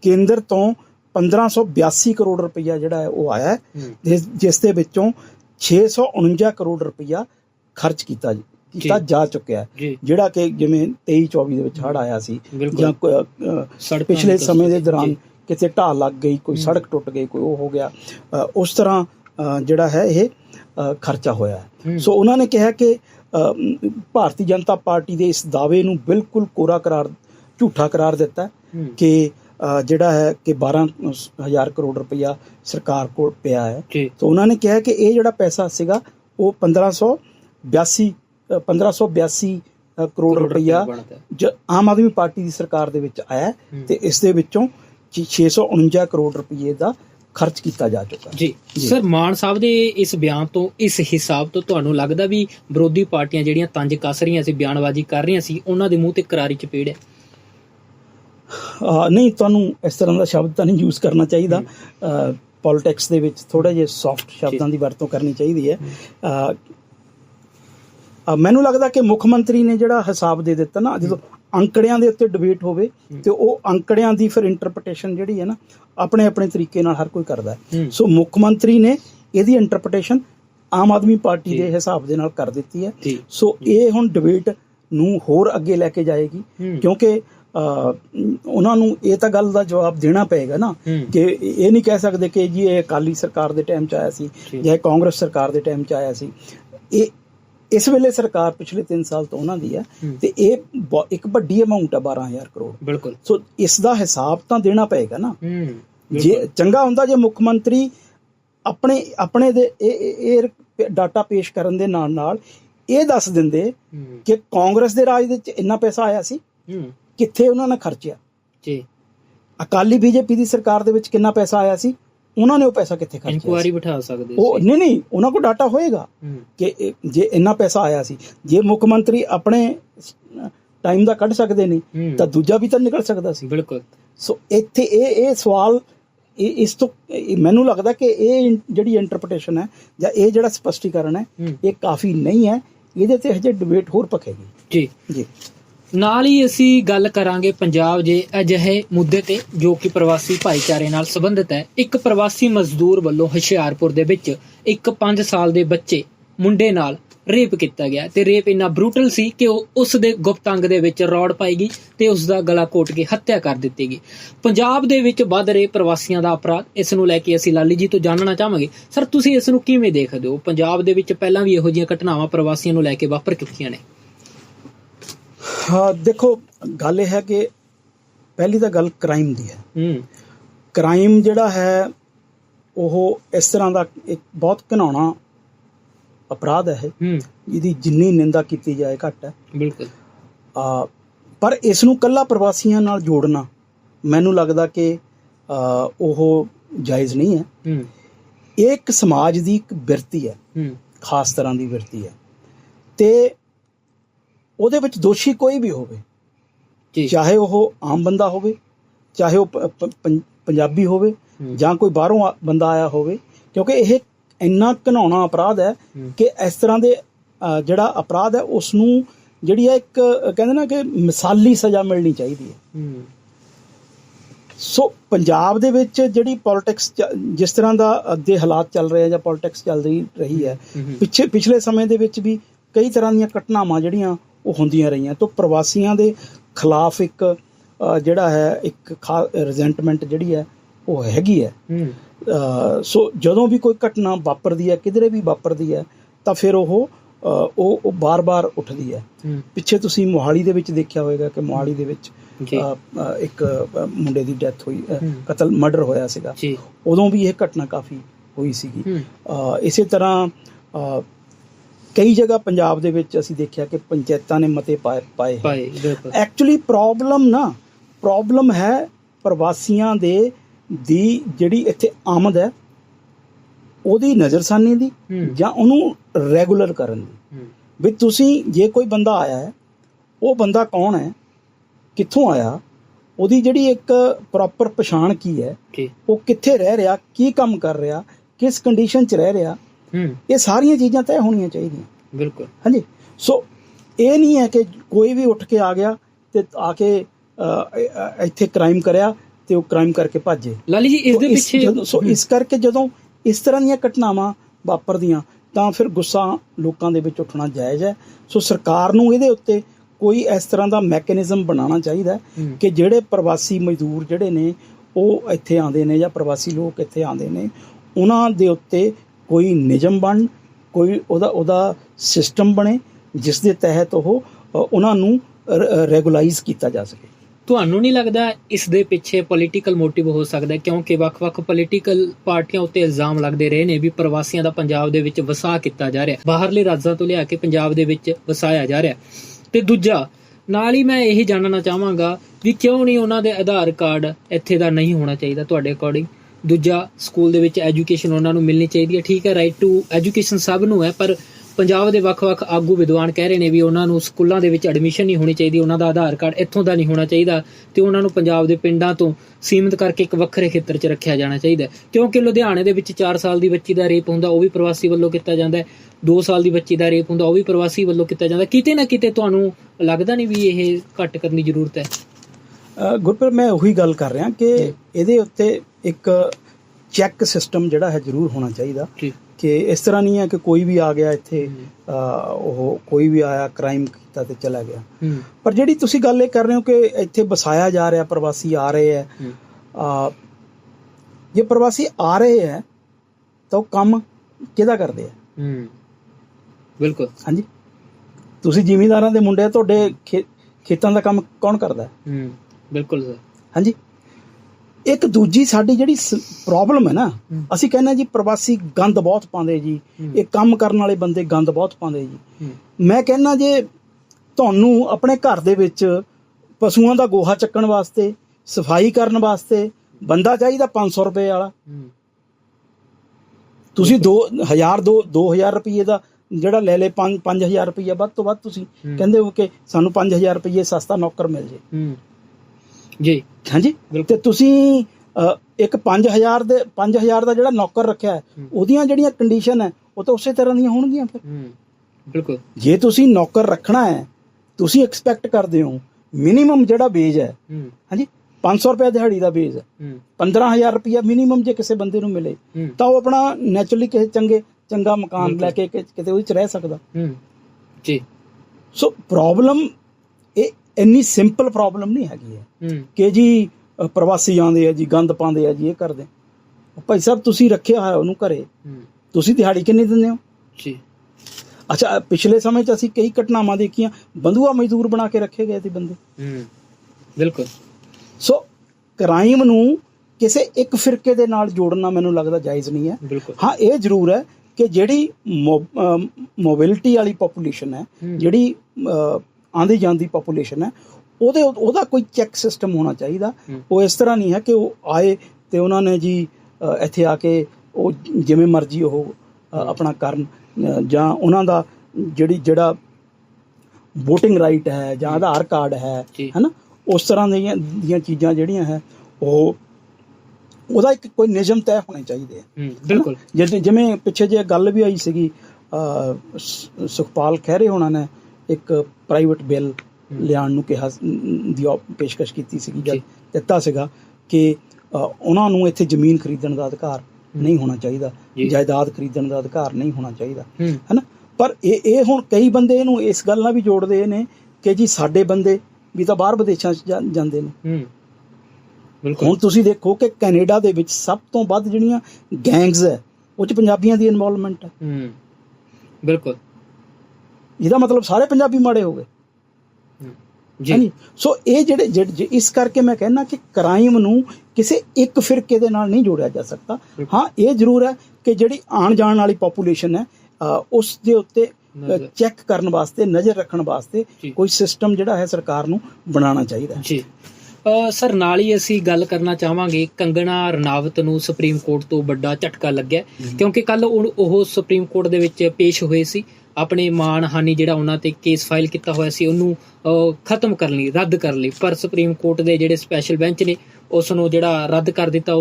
ਕੇਂਦਰ ਤੋਂ 1582 ਕਰੋੜ ਰੁਪਈਆ ਜਿਹੜਾ ਹੈ ਉਹ ਆਇਆ। ਜਿਸ- ਦੇ ਵਿੱਚੋਂ 649 ਕਰੋੜ ਰੁਪਈਆ ਖਰਚ ਕੀਤਾ ਜੀ- ਕੀਤਾ ਜੀ। ਚੁੱਕਿਆ ਜਿਹੜਾ ਕਿ ਜਿਵੇਂ 23 24 ਦੇ ਵਿੱਚ ਹੜ ਆਇਆ ਸੀ। ਜਾਂ ਪਿਛਲੇ ਸਮੇਂ ਦੇ। ਦੌਰਾਨ ਕਿਤੇ ਢਾਹ ਲੱਗ ਗਈ ਕੋਈ ਸੜਕ ਟੁੱਟ ਗਈ ਕੋਈ ਉਹ ਹੋ ਗਿਆ ਉਸ ਤਰ੍ਹਾਂ ਜਿਹੜਾ ਹੈ ਇਹ ਖਰਚਾ ਹੋਇਆ ਹੈ। ਸੋ ਉਹਨਾਂ ਨੇ ਕਿਹਾ ਕਿ ਭਾਰਤੀ ਜਨਤਾ ਪਾਰਟੀ ਦੇ ਇਸ ਦਾਅਵੇ ਨੂੰ ਬਿਲਕੁਲ ਕੋਰਾ ਕਰਾਰ ਝੂਠਾ ਕਰਾਰ ਦਿੱਤਾ। ਕਿ ਜਿਹੜਾ ਹੈ ਕਿ 12000 ਕਰੋੜ ਰੁਪਇਆ ਸਰਕਾਰ ਕੋਲ ਪਿਆ ਹੈ। ਤਾਂ ਉਹਨਾਂ ਨੇ ਕਿਹਾ ਕਿ ਇਹ ਜਿਹੜਾ ਪੈਸਾ ਸੀਗਾ ਉਹ 1582 ਅ, 1582 ਅ, ਕਰੋੜ ਰੁਪਇਆ ਆਮ ਆਦਮੀ ਪਾਰਟੀ ਦੀ ਸਰਕਾਰ ਦੇ ਵਿੱਚ ਆਇਆ। ਤੇ ਇਸ ਦੇ ਵਿੱਚੋਂ ਛੇ- 649 ਕਰੋੜ ਰੁਪਏ ਦਾ ਖਰਚ ਕੀਤਾ ਜਾ ਚੁੱਕਾ ਹੈ। ਜੀ। ਸਰ ਮਾਨ ਸਾਹਿਬ ਦੇ ਇਸ ਬਿਆਨ ਤੋਂ ਇਸ ਹਿਸਾਬ ਤੋਂ ਤੁਹਾਨੂੰ ਲੱਗਦਾ ਵੀ ਵਿਰੋਧੀ ਪਾਰਟੀਆਂ ਜਿਹੜੀਆਂ ਤੰਜ ਕੱਸ ਰਹੀਆਂ ਸੀ ਬਿਆਨਬਾਜ਼ੀ ਕਰ ਰਹੀਆਂ ਸੀ ਉਹਨਾਂ ਦੇ ਮੂੰਹ ਤੇ ਕਰਾਰੀ ਚਪੇੜ ਹੈ? ਨਹੀਂ ਤੁਹਾਨੂੰ ਇਸ ਤਰ੍ਹਾਂ ਦਾ ਸ਼ਬਦ ਤਾਂ ਨਹੀਂ ਯੂਜ਼ ਕਰਨਾ ਚਾਹੀਦਾ। ਪੋਲਿਟਿਕਸ ਦੇ ਵਿੱਚ ਥੋੜਾ ਜਿਹਾ ਸੌਫਟ ਸ਼ਬਦਾਂ ਦੀ ਵਰਤੋਂ ਕਰਨੀ ਚਾਹੀਦੀ ਹੈ। ਮੈਨੂੰ ਲੱਗਦਾ ਕਿ ਮੁੱਖ ਮੰਤਰੀ ਨੇ ਜਿਹੜਾ ਹਿਸਾਬ ਦੇ ਦਿੱਤਾ ਨਾ ਜਦੋਂ ਅੰਕੜਿਆਂ ਦੇ ਉੱਤੇ ਡਿਬੇਟ ਹੋਵੇ ਤੇ ਉਹ ਅੰਕੜਿਆਂ ਦੀ ਫਿਰ ਇੰਟਰਪ੍ਰੀਟੇਸ਼ਨ ਜਿਹੜੀ ਹੈ ਨਾ ਆਪਣੇ ਆਪਣੇ ਤਰੀਕੇ ਨਾਲ ਹਰ ਕੋਈ ਕਰਦਾ। ਸੋ ਮੁੱਖ ਮੰਤਰੀ ਨੇ ਇਹਦੀ ਇੰਟਰਪ੍ਰੀਟੇਸ਼ਨ ਆਮ ਆਦਮੀ ਪਾਰਟੀ। ਦੇ ਹਿਸਾਬ ਦੇ ਨਾਲ ਕਰ ਦਿੱਤੀ ਹੈ। ਸੋ ਇਹ ਹੁਣ ਡਿਬੇਟ ਨੂੰ ਹੋਰ ਅੱਗੇ ਲੈ ਕੇ ਜਾਏਗੀ। ਕਿਉਂਕਿ ਉਹਨਾਂ ਨੂੰ ਇਹ ਤਾਂ ਗੱਲ ਦਾ ਜਵਾਬ ਦੇਣਾ ਪਏਗਾ ਨਾ। ਕਿ ਇਹ ਨਹੀਂ ਕਹਿ ਸਕਦੇ ਕਿ ਜੀ ਇਹ ਅਕਾਲੀ ਸਰਕਾਰ ਦੇ ਟਾਈਮ 'ਚ ਆਇਆ ਸੀ ਜੀ। ਕਾਂਗਰਸ ਸਰਕਾਰ ਦੇ ਟਾਈਮ 'ਚ ਆਇਆ ਸੀ। ਇਹ ਇਸ ਵੇਲੇ ਸਰਕਾਰ ਪਿਛਲੇ 3 ਸਾਲ ਤੋਂ ਉਹਨਾਂ ਦੀ ਹੈ। ਤੇ ਇਹ ਇੱਕ ਵੱਡੀ ਅਮਾਉਂਟ ਹੈ 12000 ਕਰੋੜ। ਬਿਲਕੁਲ। ਸੋ ਇਸ ਦਾ ਹਿਸਾਬ ਤਾਂ ਦੇਣਾ ਪਏਗਾ ਨਾ। ਜੇ ਚੰਗਾ ਹੁੰਦਾ ਜੇ ਮੁੱਖ ਮੰਤਰੀ ਆਪਣੇ ਆਪਣੇ ਦੇ ਇਹ ਇਹ ਡਾਟਾ ਪੇਸ਼ ਕਰਨ ਦੇ ਨਾਲ ਨਾਲ ਇਹ ਦੱਸ ਦਿੰਦੇ ਕਿ ਕਾਂਗਰਸ ਦੇ ਰਾਜ ਦੇ ਵਿੱਚ ਇੰਨਾ ਪੈਸਾ ਆਇਆ ਸੀ। ਕਿੱਥੇ ਉਹਨਾਂ ਨੇ ਖਰਚਿਆ? ਜੀ। ਅਕਾਲੀ ਬੀਜੇਪੀ ਦੀ ਸਰਕਾਰ ਦੇ ਵਿੱਚ ਕਿੰਨਾ ਪੈਸਾ ਆਇਆ ਸੀ? ਉਹਨਾਂ ਨੇ ਉਹ ਪੈਸਾ ਕਿੱਥੇ ਖਰਚਿਆ ਇਨਕੁਆਰੀ? ਬਿਠਾ ਸਕਦੇ ਉਹ ਨਹੀਂ ਨਹੀਂ ਉਹਨਾਂ ਕੋਲ ਡਾਟਾ ਹੋਏਗਾ ਕਿ ਜੇ ਇੰਨਾ ਪੈਸਾ ਆਇਆ ਸੀ ਜੇ ਮੁੱਖ ਮੰਤਰੀ ਆਪਣੇ ਟਾਈਮ ਦਾ ਕੱਢ ਸਕਦੇ ਨੇ। ਤਾਂ ਦੂਜਾ ਵੀ ਤਾਂ ਨਿਕਲ ਸਕਦਾ ਸੀ। ਬਿਲਕੁਲ। ਸੋ ਇੱਥੇ ਇਹ ਇਹ ਸਵਾਲ ਇਸ ਤੋਂ ਮੈਨੂੰ ਲੱਗਦਾ ਕਿ ਇਹ ਜਿਹੜੀ ਇੰਟਰਪ੍ਰੀਟੇਸ਼ਨ ਹੈ ਜਾਂ ਇਹ ਜਿਹੜਾ ਸਪਸ਼ਟੀਕਰਨ ਹੂੰ। ਇਹ ਕਾਫੀ ਨਹੀਂ ਹੈ। ਇਹਦੇ ਤੇ ਹਜੇ ਡਿਬੇਟ ਹੋਰ ਪਕੇਗੀ। ਜੀ। ਜੀ। ਨਾਲ ਹੀ ਅਸੀਂ ਗੱਲ ਕਰਾਂਗੇ ਪੰਜਾਬ ਦੇ ਅਜਿਹੇ ਮੁੱਦੇ ਤੇ, ਜੋ ਕਿ ਪ੍ਰਵਾਸੀ ਭਾਈਚਾਰੇ ਨਾਲ ਸੰਬੰਧਿਤ ਹੈ। ਇੱਕ ਪ੍ਰਵਾਸੀ ਮਜ਼ਦੂਰ ਵੱਲੋਂ ਹੁਸ਼ਿਆਰਪੁਰ ਦੇ ਵਿੱਚ ਇੱਕ 5 ਸਾਲ ਦੇ ਬੱਚੇ ਮੁੰਡੇ ਨਾਲ ਰੇਪ ਕੀਤਾ ਗਿਆ ਤੇ ਰੇਪ ਇੰਨਾ ਬਰੂਟਲ ਸੀ ਕਿ ਉਹ ਉਸ ਦੇ ਗੁਪਤ ਅੰਗ ਦੇ ਵਿੱਚ ਰੌੜ ਪਾਈ ਗਈ ਤੇ ਉਸ ਦਾ ਗਲਾ ਘੋਟ ਕੇ ਹੱਤਿਆ ਕਰ ਦਿੱਤੀ ਗਈ। ਪੰਜਾਬ ਦੇ ਵਿੱਚ ਵੱਧ ਰਹੇ ਪ੍ਰਵਾਸੀਆਂ ਦਾ ਅਪਰਾਧ, ਇਸ ਨੂੰ ਲੈ ਕੇ ਅਸੀਂ ਲਾਲੀ ਜੀ ਤੋਂ ਜਾਣਨਾ ਚਾਹਾਂਗੇ। ਸਰ, ਤੁਸੀਂ ਇਸ ਨੂੰ ਕਿਵੇਂ ਦੇਖਦੇ ਹੋ? ਪੰਜਾਬ ਦੇ ਵਿੱਚ ਪਹਿਲਾਂ ਵੀ ਇਹੋ ਜਿਹੀਆਂ ਘਟਨਾਵਾਂ ਪ੍ਰਵਾਸੀਆਂ ਨੂੰ ਲੈ ਕੇ ਵਾਪਰ ਚੁੱਕੀਆਂ ਨੇ। ਦੇਖੋ ਗੱਲ ਇਹ ਹੈ ਕਿ ਪਹਿਲੀ ਤਾਂ ਗੱਲ ਕ੍ਰਾਈਮ ਦੀ ਹੈ। ਹੂੰ। ਕ੍ਰਾਈਮ ਜਿਹੜਾ ਹੈ ਉਹ ਇਸ ਤਰ੍ਹਾਂ ਦਾ ਇੱਕ ਬਹੁਤ ਘਿਨਾਉਣਾ ਅਪਰਾਧ ਹੈ। ਜਿਹਦੀ ਜਿੰਨੀ ਨਿੰਦਾ ਕੀਤੀ ਜਾਏ ਘੱਟ ਹੈ। ਬਿਲਕੁਲ। ਆ, ਪਰ ਇਸ ਨੂੰ ਕੱਲਾ ਪ੍ਰਵਾਸੀਆਂ ਨਾਲ ਜੋੜਨਾ ਮੈਨੂੰ ਲੱਗਦਾ ਕਿ ਆ, ਉਹ ਜਾਇਜ਼ ਨਹੀਂ ਹੈ। ਹੂੰ। ਇਹ ਇੱਕ ਸਮਾਜ ਦੀ ਇੱਕ ਬਿਰਤੀ ਹੈ। ਹੂੰ। ਖਾਸ ਤਰ੍ਹਾਂ ਦੀ ਬਿਰਤੀ ਹੈ। ਤੇ ਉਹਦੇ ਵਿੱਚ ਦੋਸ਼ੀ ਕੋਈ ਵੀ ਹੋਵੇ ਜੀ। ਚਾਹੇ ਉਹ ਆਮ ਬੰਦਾ ਹੋਵੇ ਚਾਹੇ ਉਹ ਪੰਜਾਬੀ ਹੋਵੇ ਜਾਂ ਕੋਈ ਬਾਹਰੋਂ ਬੰਦਾ ਆਇਆ ਹੋਵੇ ਕਿਉਂਕਿ ਇਹ ਇੰਨਾ ਘਿਨਾਉਣਾ ਅਪਰਾਧ ਹੈ ਕਿ ਇਸ ਤਰ੍ਹਾਂ ਦੇ ਜਿਹੜਾ ਅਪਰਾਧ ਹੈ ਉਸ ਨੂੰ ਜਿਹੜੀ ਹੈ ਇੱਕ ਕਹਿੰਦੇ ਨਾ ਕਿ ਮਿਸਾਲੀ ਸਜ਼ਾ ਮਿਲਣੀ ਚਾਹੀਦੀ ਹੈ। ਸੋ ਪੰਜਾਬ ਦੇ ਵਿੱਚ ਜਿਹੜੀ ਪੋਲਿਟਿਕਸ ਜਿਸ ਤਰ੍ਹਾਂ ਦਾ ਅੱਗੇ ਹਾਲਾਤ ਚੱਲ ਰਹੇ ਆ ਜਾਂ ਪੋਲਿਟਿਕਸ ਚੱਲ ਰਹੀ ਰਹੀ ਹੂੰ, ਪਿੱਛੇ ਪਿਛਲੇ ਸਮੇਂ ਦੇ ਵਿੱਚ ਵੀ ਕਈ ਤਰ੍ਹਾਂ ਦੀਆਂ ਘਟਨਾਵਾਂ ਜਿਹੜੀਆਂ ਉਹ ਹੁੰਦੀਆਂ ਰਹੀਆਂ। ਤੋਂ ਪ੍ਰਵਾਸੀਆਂ ਦੇ ਖਿਲਾਫ ਇੱਕ ਜਿਹੜਾ ਹੈ ਇੱਕ ਰਿਜ਼ੈਂਟਮੈਂਟ ਜਿਹੜੀ ਹੈ ਉਹ ਹੈਗੀ ਹੈ। ਸੋ ਜਦੋਂ ਵੀ ਕੋਈ ਘਟਨਾ ਵਾਪਰਦੀ ਹੈ ਕਿਧਰੇ ਵੀ ਵਾਪਰਦੀ ਹੈ ਤਾਂ ਫਿਰ ਉਹ ਉਹ ਉਹ ਬਾਰ-ਬਾਰ ਉੱਠਦੀ ਹੈ। ਪਿੱਛੇ ਤੁਸੀਂ ਮੋਹਾਲੀ ਦੇ ਵਿੱਚ ਦੇਖਿਆ ਹੋਵੇਗਾ ਕਿ ਮੋਹਾਲੀ ਦੇ ਵਿੱਚ ਇੱਕ ਮੁੰਡੇ ਦੀ ਡੈਥ ਹੋਈ। ਕਤਲ ਮਰਡਰ ਹੋਇਆ ਸੀਗਾ। ਉਦੋਂ ਵੀ ਇਹ ਘਟਨਾ ਕਾਫੀ ਹੋਈ ਸੀਗੀ। ਇਸੇ ਤਰ੍ਹਾਂ ਕਈ ਜਗ੍ਹਾ ਪੰਜਾਬ ਦੇ ਵਿੱਚ ਅਸੀਂ ਦੇਖਿਆ ਕਿ ਪੰਚਾਇਤਾਂ ਨੇ ਮਤੇ ਪਾਏ ਪਾਏ ਐਕਚੁਅਲੀ ਪ੍ਰੋਬਲਮ ਨਾ ਪ੍ਰੋਬਲਮ ਹੈ ਪ੍ਰਵਾਸੀਆਂ ਦੇ ਦੀ ਜਿਹੜੀ ਇੱਥੇ ਆਮਦ ਹੈ ਉਹਦੀ ਨਜ਼ਰਸਾਨੀ ਦੀ ਜਾਂ ਉਹਨੂੰ ਰੈਗੂਲਰ ਕਰਨ ਦੀ। ਵੀ ਤੁਸੀਂ ਜੇ ਕੋਈ ਬੰਦਾ ਆਇਆ ਹੈ ਉਹ ਬੰਦਾ ਕੌਣ ਹੈ ਕਿੱਥੋਂ ਆਇਆ ਉਹਦੀ ਜਿਹੜੀ ਇੱਕ ਪ੍ਰੋਪਰ ਪਛਾਣ ਕੀ ਹੈ ਉਹ ਕਿੱਥੇ ਰਹਿ ਰਿਹਾ ਕੀ ਕੰਮ ਕਰ ਰਿਹਾ ਕਿਸ ਕੰਡੀਸ਼ਨ 'ਚ ਰਹਿ ਰਿਹਾ ਇਹ ਸਾਰੀਆਂ ਚੀਜ਼ਾਂ ਤੈਅ ਹੋਣੀਆਂ ਚਾਹੀਦੀਆਂ। ਬਿਲਕੁਲ। ਹਾਂਜੀ। ਸੋ ਇਹ ਨਹੀਂ ਹੈ ਕਿ ਕੋਈ ਵੀ ਉੱਠ ਕੇ ਆ ਗਿਆ ਤੇ ਆ ਕੇ ਇੱਥੇ ਕ੍ਰਾਈਮ ਕਰਿਆ ਤੇ ਉਹ ਕ੍ਰਾਈਮ ਕਰਕੇ ਭੱਜੇ ਲਾਲੀ ਜੀ ਇਸ ਦੇ ਪਿੱਛੇ ਸੋ ਇਸ ਕਰਕੇ ਜਦੋਂ ਇਸ ਤਰ੍ਹਾਂ ਦੀਆਂ ਘਟਨਾਵਾਂ ਵਾਪਰਦੀਆਂ ਤਾਂ ਫਿਰ ਗੁੱਸਾ ਲੋਕਾਂ ਦੇ ਵਿੱਚ ਉੱਠਣਾ ਜਾਇਜ਼ ਹੈ। ਸੋ ਸਰਕਾਰ ਨੂੰ ਇਹਦੇ ਉੱਤੇ ਕੋਈ ਇਸ ਤਰ੍ਹਾਂ ਦਾ ਮੈਕੈਨਿਜ਼ਮ ਬਣਾਉਣਾ ਚਾਹੀਦਾ ਕਿ ਜਿਹੜੇ ਪ੍ਰਵਾਸੀ ਮਜ਼ਦੂਰ ਜਿਹੜੇ ਨੇ ਉਹ ਇੱਥੇ ਆਉਂਦੇ ਨੇ ਜਾਂ ਪ੍ਰਵਾਸੀ ਲੋਕ ਇੱਥੇ ਆਉਂਦੇ ਨੇ ਉਹਨਾਂ ਦੇ ਉੱਤੇ ਕੋਈ ਨਿਯਮ ਬਣ, ਕੋਈ ਉਹਦਾ ਉਹਦਾ ਸਿਸਟਮ ਬਣੇ, ਜਿਸ ਦੇ ਤਹਿਤ ਉਹ ਉਹਨਾਂ ਨੂੰ ਰੈਗੂਲਾਈਜ਼ ਕੀਤਾ ਜਾ ਸਕੇ। ਤੁਹਾਨੂੰ ਨਹੀਂ ਲੱਗਦਾ ਇਸ ਦੇ ਪਿੱਛੇ ਪੋਲੀਟੀਕਲ ਮੋਟਿਵ ਹੋ ਸਕਦਾ ਕਿਉਂਕਿ ਵੱਖ-ਵੱਖ ਪੋਲੀਟੀਕਲ ਪਾਰਟੀਆਂ ਉੱਤੇ ਇਲਜ਼ਾਮ ਲੱਗਦੇ ਰਹੇ ਨੇ ਵੀ ਪ੍ਰਵਾਸੀਆਂ ਦਾ ਪੰਜਾਬ ਦੇ ਵਿੱਚ ਵਸਾ ਕੀਤਾ ਜਾ ਰਿਹਾ ਬਾਹਰਲੇ ਰਾਜਾਂ ਤੋਂ ਲਿਆ ਕੇ ਪੰਜਾਬ ਦੇ ਵਿੱਚ ਵਸਾਇਆ ਜਾ ਰਿਹਾ ਤੇ ਦੂਜਾ, ਨਾਲ ਹੀ ਮੈਂ ਇਹ ਜਾਣਨਾ ਚਾਹਾਂਗਾ ਵੀ ਕਿਉਂ ਨਹੀਂ ਉਹਨਾਂ ਦੇ ਆਧਾਰ ਕਾਰਡ ਇੱਥੇ ਦਾ ਨਹੀਂ ਹੋਣਾ ਚਾਹੀਦਾ ਤੁਹਾਡੇ ਅਕੋਰਡਿੰਗ ਦੂਜਾ ਸਕੂਲ ਦੇ ਵਿੱਚ ਐਜੂਕੇਸ਼ਨ ਉਹਨਾਂ ਨੂੰ ਮਿਲਣੀ ਚਾਹੀਦੀ ਹੈ। ਠੀਕ ਹੈ ਰਾਈਟ ਟੂ ਐਜੂਕੇਸ਼ਨ ਸਭ ਨੂੰ ਹੈ, ਪਰ ਪੰਜਾਬ ਦੇ ਵੱਖ-ਵੱਖ ਆਗੂ ਵਿਦਵਾਨ ਕਹਿ ਰਹੇ ਨੇ ਵੀ ਉਹਨਾਂ ਨੂੰ ਸਕੂਲਾਂ ਦੇ ਵਿੱਚ ਐਡਮਿਸ਼ਨ ਨਹੀਂ ਹੋਣੀ ਚਾਹੀਦੀ, ਉਹਨਾਂ ਦਾ ਆਧਾਰ ਕਾਰਡ ਇੱਥੋਂ ਦਾ ਨਹੀਂ ਹੋਣਾ ਚਾਹੀਦਾ ਤੇ ਉਹਨਾਂ ਨੂੰ ਪੰਜਾਬ ਦੇ ਪਿੰਡਾਂ ਤੋਂ ਸੀਮਿਤ ਕਰਕੇ ਇੱਕ ਵੱਖਰੇ ਖੇਤਰ 'ਚ ਰੱਖਿਆ ਜਾਣਾ ਚਾਹੀਦਾ ਕਿਉਂਕਿ ਲੁਧਿਆਣੇ ਦੇ ਵਿੱਚ 4 ਸਾਲ ਦੀ ਬੱਚੀ ਦਾ ਰੇਪ ਹੁੰਦਾ, ਉਹ ਵੀ ਪ੍ਰਵਾਸੀ ਵੱਲੋਂ ਕੀਤਾ ਜਾਂਦਾ ਹੈ। 2 ਸਾਲ ਦੀ ਬੱਚੀ ਦਾ ਰੇਪ ਹੁੰਦਾ, ਉਹ ਵੀ ਪ੍ਰਵਾਸੀ ਵੱਲੋਂ ਕੀਤਾ ਜਾਂਦਾ ਕਿਤੇ ਨਾ ਕਿਤੇ ਤੁਹਾਨੂੰ ਲੱਗਦਾ ਨਹੀਂ ਵੀ ਇਹ ਘੱਟ ਕਰਨ ਦੀ ਜ਼ਰੂਰਤ ਹੈ? ਗੁਰਪ੍ਰੀਤ ਮੈਂ ਉਹੀ ਗੱਲ ਕਰ ਰਿਹਾ ਕਿ ਇਹਦੇ ਉੱਤੇ ਇੱਕ ਚੈੱਕ ਸਿਸਟਮ ਜਿਹੜਾ ਹੈ ਜ਼ਰੂਰ ਹੋਣਾ ਚਾਹੀਦਾ ਕਿ ਇਸ ਤਰ੍ਹਾਂ ਨਹੀਂ ਹੈ ਕਿ ਕੋਈ ਵੀ ਆ ਗਿਆ ਇੱਥੇ ਉਹ ਕੋਈ ਵੀ ਆਇਆ ਕ੍ਰਾਈਮ ਕੀਤਾ ਤੇ ਚਲਾ ਗਿਆ। ਪਰ ਜਿਹੜੀ ਤੁਸੀਂ ਗੱਲ ਇਹ ਕਰ ਰਹੇ ਹੋ ਕਿ ਇੱਥੇ ਵਸਾਇਆ ਜਾ ਰਿਹਾ ਪ੍ਰਵਾਸੀ ਆ ਰਹੇ ਹੈ ਜੇ ਪ੍ਰਵਾਸੀ ਆ ਰਹੇ ਹੈ ਤਾਂ ਉਹ ਕੰਮ ਕਿਹਦਾ ਕਰਦੇ ਆ ਹੂੰ। ਬਿਲਕੁਲ। ਹਾਂਜੀ। ਤੁਸੀਂ ਜ਼ਿਮੀਂਦਾਰਾਂ ਦੇ ਮੁੰਡੇ ਤੁਹਾਡੇ ਖੇਤਾਂ ਦਾ ਕੰਮ ਕੌਣ ਕਰਦਾ ਹੈ? ਬਿਲਕੁਲ ਸਰ। ਹਾਂਜੀ। ਇੱਕ ਦੂਜੀ ਸਾਡੀ ਜਿਹੜੀ ਪ੍ਰੋਬਲਮ ਹੈ ਨਾ। ਅਸੀਂ ਕਹਿੰਦੇ ਜੀ ਪ੍ਰਵਾਸੀ ਗੰਦ ਬਹੁਤ ਪਾਉਂਦੇ ਜੀ। ਇਹ ਕੰਮ ਕਰਨ ਵਾਲੇ ਬੰਦੇ ਗੰਦ ਬਹੁਤ ਪਾਉਂਦੇ ਜੀ। ਮੈਂ ਕਹਿੰਦਾ ਜੇ ਤੁਹਾਨੂੰ ਆਪਣੇ ਘਰ ਦੇ ਵਿੱਚ ਪਸ਼ੂਆਂ ਦਾ ਗੋਹਾ ਚੱਕਣ ਵਾਸਤੇ ਸਫ਼ਾਈ ਕਰਨ ਵਾਸਤੇ ਬੰਦਾ ਚਾਹੀਦਾ 500 ਰੁਪਏ ਵਾਲਾ। ਤੁਸੀਂ 2000 ਦੋ 2000 ਰੁਪਏ ਦਾ ਜਿਹੜਾ ਲੈ ਲੇ 5 5000 ਰੁਪਏ ਵੱਧ ਤੋਂ ਵੱਧ ਤੁਸੀਂ। ਕਹਿੰਦੇ ਹੋ ਕਿ ਸਾਨੂੰ 5000 ਰੁਪਏ ਸਸਤਾ ਨੌਕਰ ਮਿਲ ਜੇ। ਜੀ। ਹਾਂਜੀ? ਤੇ ਤੁਸੀਂ ਇੱਕ 5000 ਦੇ 5000 ਦਾ ਜਿਹੜਾ ਨੌਕਰ ਰੱਖਿਆ। ਉਹਦੀਆਂ ਜਿਹੜੀਆਂ ਕੰਡੀਸ਼ਨ ਹੈ ਉਹ ਤਾਂ ਉਸੇ ਤਰ੍ਹਾਂ ਦੀਆਂ ਹੋਣਗੀਆਂ ਫਿਰ? ਬਿਲਕੁਲ। ਜੇ ਤੁਸੀਂ ਨੌਕਰ ਰੱਖਣਾ ਹੈ ਤੁਸੀਂ ਐਕਸਪੈਕਟ ਕਰਦੇ ਹੋ ਮਿਨੀਮਮ ਜਿਹੜਾ ਵੇਜ ਹੈ ਹਾਂਜੀ 500 ਰੁਪਏ ਦਿਹਾੜੀ ਦਾ ਵੇਜ ਹੈ। ਹੂੰ। 15000 ਰੁਪਏ ਮਿਨੀਮਮ ਜੇ ਕਿਸੇ ਬੰਦੇ ਨੂੰ ਮਿਲੇ ਤਾਂ ਉਹ ਆਪਣਾ ਨੈਚੁਰਲੀ ਕਿਸੇ ਚੰਗੇ ਚੰਗਾ ਮਕਾਨ। ਲੈ ਕੇ ਕਿਤੇ ਉਹਦੇ ਚ ਰਹਿ ਸਕਦਾ। ਜੀ। ਸੋ ਪ੍ਰੋਬਲਮ ਇੰਨੀ ਸਿੰਪਲ ਪ੍ਰੋਬਲਮ ਨਹੀਂ ਹੈਗੀ ਹੈ। ਕਿ ਜੀ ਪ੍ਰਵਾਸੀ ਆਉਂਦੇ ਆ ਜੀ ਗੰਦ ਪਾਉਂਦੇ ਆ ਜੀ ਇਹ ਕਰਦੇ। ਭਾਈ ਸਾਹਿਬ ਤੁਸੀਂ ਰੱਖਿਆ ਹੋਇਆ ਉਹਨੂੰ ਘਰੇ। ਤੁਸੀਂ ਦਿਹਾੜੀ ਕਿੰਨੀ ਦਿੰਦੇ ਹੋ? ਜੀ। ਅੱਛਾ ਪਿਛਲੇ ਸਮੇਂ 'ਚ ਅਸੀਂ ਕਈ ਘਟਨਾਵਾਂ ਦੇਖੀਆਂ। ਬੰਦੂਆ ਮਜ਼ਦੂਰ ਬਣਾ ਕੇ ਰੱਖੇ ਗਏ ਸੀ ਬੰਦੇ। ਹੂੰ। ਬਿਲਕੁਲ। ਸੋ ਕ੍ਰਾਈਮ ਨੂੰ ਕਿਸੇ ਇੱਕ ਫਿਰਕੇ ਦੇ ਨਾਲ ਜੋੜਨਾ ਮੈਨੂੰ ਲੱਗਦਾ ਜਾਇਜ਼ ਨਹੀਂ ਹੈ। ਹਾਂ ਇਹ ਜ਼ਰੂਰ ਹੈ ਕਿ ਜਿਹੜੀ ਮੋਬਿਲਿਟੀ ਵਾਲੀ ਪੋਪੂਲੇਸ਼ਨ ਹੈ। ਜਿਹੜੀ ਆਂਦੀ ਜਾਂਦੀ ਪੋਪੂਲੇਸ਼ਨ ਹੈ ਉਹਦੇ ਉਹਦਾ ਕੋਈ ਚੈੱਕ ਸਿਸਟਮ ਹੋਣਾ ਚਾਹੀਦਾ। ਉਹ ਇਸ ਤਰ੍ਹਾਂ ਨਹੀਂ ਹੈ ਕਿ ਉਹ ਆਏ ਤੇ ਉਹਨਾਂ ਨੇ ਜੀ ਇੱਥੇ ਆ ਕੇ ਉਹ ਜਿਵੇਂ ਮਰਜ਼ੀ ਉਹ ਆਪਣਾ ਕਰਨ ਜਾਂ ਉਹਨਾਂ ਦਾ ਜਿਹੜੀ ਜਿਹੜਾ VOTING ਰਾਈਟ ਹੈ ਜਾਂ ਆਧਾਰ ਕਾਰਡ ਹੈ। ਹੈਨਾ ਉਸ ਤਰ੍ਹਾਂ ਦੀਆਂ ਦੀਆਂ ਚੀਜ਼ਾਂ ਜਿਹੜੀਆਂ ਹੈ ਉਹ ਉਹਦਾ ਇੱਕ ਕੋਈ ਨਿਯਮ ਤੈਅ ਹੋਣੇ ਚਾਹੀਦੇ ਆ ਹੂੰ ਬਿਲਕੁਲ। ਜਿਵੇਂ ਪਿੱਛੇ ਜੇ ਗੱਲ ਵੀ ਆਈ ਸੀਗੀ ਸੁਖਪਾਲ ਖਹਿਰੇ ਹੋਣਾ ਨੇ ਇੱਕ ਪ੍ਰਾਈਵੇਟ ਬਿੱਲ ਲਿਆਉਣ ਨੂੰ ਕਿਹਾ ਦੀ ਪੇਸ਼ਕਸ਼ ਕੀਤੀ ਸੀਗੀ। ਜਦ ਦਿੱਤਾ ਸੀਗਾ ਕਿ ਉਹਨਾਂ ਨੂੰ ਇੱਥੇ ਜ਼ਮੀਨ ਖਰੀਦਣ ਦਾ ਅਧਿਕਾਰ ਨਹੀਂ ਹੋਣਾ ਚਾਹੀਦਾ। ਜਾਇਦਾਦ ਖਰੀਦਣ ਦਾ ਅਧਿਕਾਰ ਨਹੀਂ ਹੋਣਾ ਚਾਹੀਦਾ। ਹੈਨਾ? ਪਰ ਇਹ ਇਹ ਹੁਣ ਕਈ ਬੰਦੇ ਇਹਨੂੰ ਇਸ ਗੱਲ ਨਾਲ ਵੀ ਜੋੜਦੇ ਨੇ ਕਿ ਜੀ ਸਾਡੇ ਬੰਦੇ ਵੀ ਤਾਂ ਬਾਹਰ ਵਿਦੇਸ਼ਾਂ 'ਚ ਜਾਂਦੇ ਨੇ। ਬਿਲਕੁਲ। ਹੁਣ ਤੁਸੀਂ ਦੇਖੋ ਕਿ ਕੈਨੇਡਾ ਦੇ ਵਿੱਚ ਸਭ ਤੋਂ ਵੱਧ ਜਿਹੜੀਆਂ ਗੈਂਗਸ ਹੈ ਉਹ 'ਚ ਪੰਜਾਬੀਆਂ ਦੀ ਇਨਵੋਲਵਮੈਂਟ ਹੈ। ਹੂੰ। ਬਿਲਕੁਲ। ਇਹਦਾ ਮਤਲਬ ਸਾਰੇ ਪੰਜਾਬੀ ਮਾੜੇ ਹੋ ਗਏ। ਜੀ। ਸੋ ਇਹ ਜਿਹੜੇ ਇਸ ਕਰਕੇ ਮੈਂ ਕਹਿੰਦਾ ਕਿ ਕ੍ਰਾਈਮ ਨੂੰ ਕਿਸੇ ਇੱਕ ਫਿਰਕੇ ਦੇ ਨਾਲ ਨਹੀਂ ਜੋੜਿਆ ਜਾ ਸਕਦਾ। ਹਾਂ ਇਹ ਜ਼ਰੂਰ ਹੈ ਕਿ ਜਿਹੜੀ ਆਉਣ ਜਾਣ ਵਾਲੀ ਪੋਪੂਲੇਸ਼ਨ ਹੈ ਉਸ ਦੇ ਉੱਤੇ। ਚੈੱਕ ਕਰਨ ਵਾਸਤੇ ਨਜ਼ਰ ਰੱਖਣ ਵਾਸਤੇ। ਕੋਈ ਸਿਸਟਮ ਜਿਹੜਾ ਹੈ ਸਰਕਾਰ ਨੂੰ ਬਣਾਉਣਾ ਚਾਹੀਦਾ ਜੀ। ਸਰ ਨਾਲ ਹੀ ਅਸੀਂ ਗੱਲ ਕਰਨਾ ਚਾਹਾਂਗੇ ਕੰਗਣਾ ਰਣਾਵਤ ਨੂੰ ਸੁਪਰੀਮ ਕੋਰਟ ਤੋਂ ਵੱਡਾ ਝਟਕਾ ਲੱਗਿਆ। ਕਿਉਂਕਿ ਕੱਲ ਉਹ ਸੁਪਰੀਮ ਕੋਰਟ ਦੇ ਵਿੱਚ ਪੇਸ਼ ਹੋਏ ਸੀ। ਆਪਣੇ ਮਾਨਹਾਨੀ ਜਿਹੜਾ ਉਹਨਾਂ ਤੇ ਕੇਸ ਫਾਈਲ ਕੀਤਾ ਹੋਇਆ ਸੀ ਉਹਨੂੰ ਖਤਮ ਕਰਨ ਲਈ ਰੱਦ ਕਰਨ ਲਈ। ਪਰ ਸੁਪਰੀਮ ਕੋਰਟ ਦੇ ਜਿਹੜੇ ਸਪੈਸ਼ਲ ਬੈਂਚ ਨੇ ਉਸ ਨੂੰ ਜਿਹੜਾ ਰੱਦ ਕਰ ਦਿੱਤਾ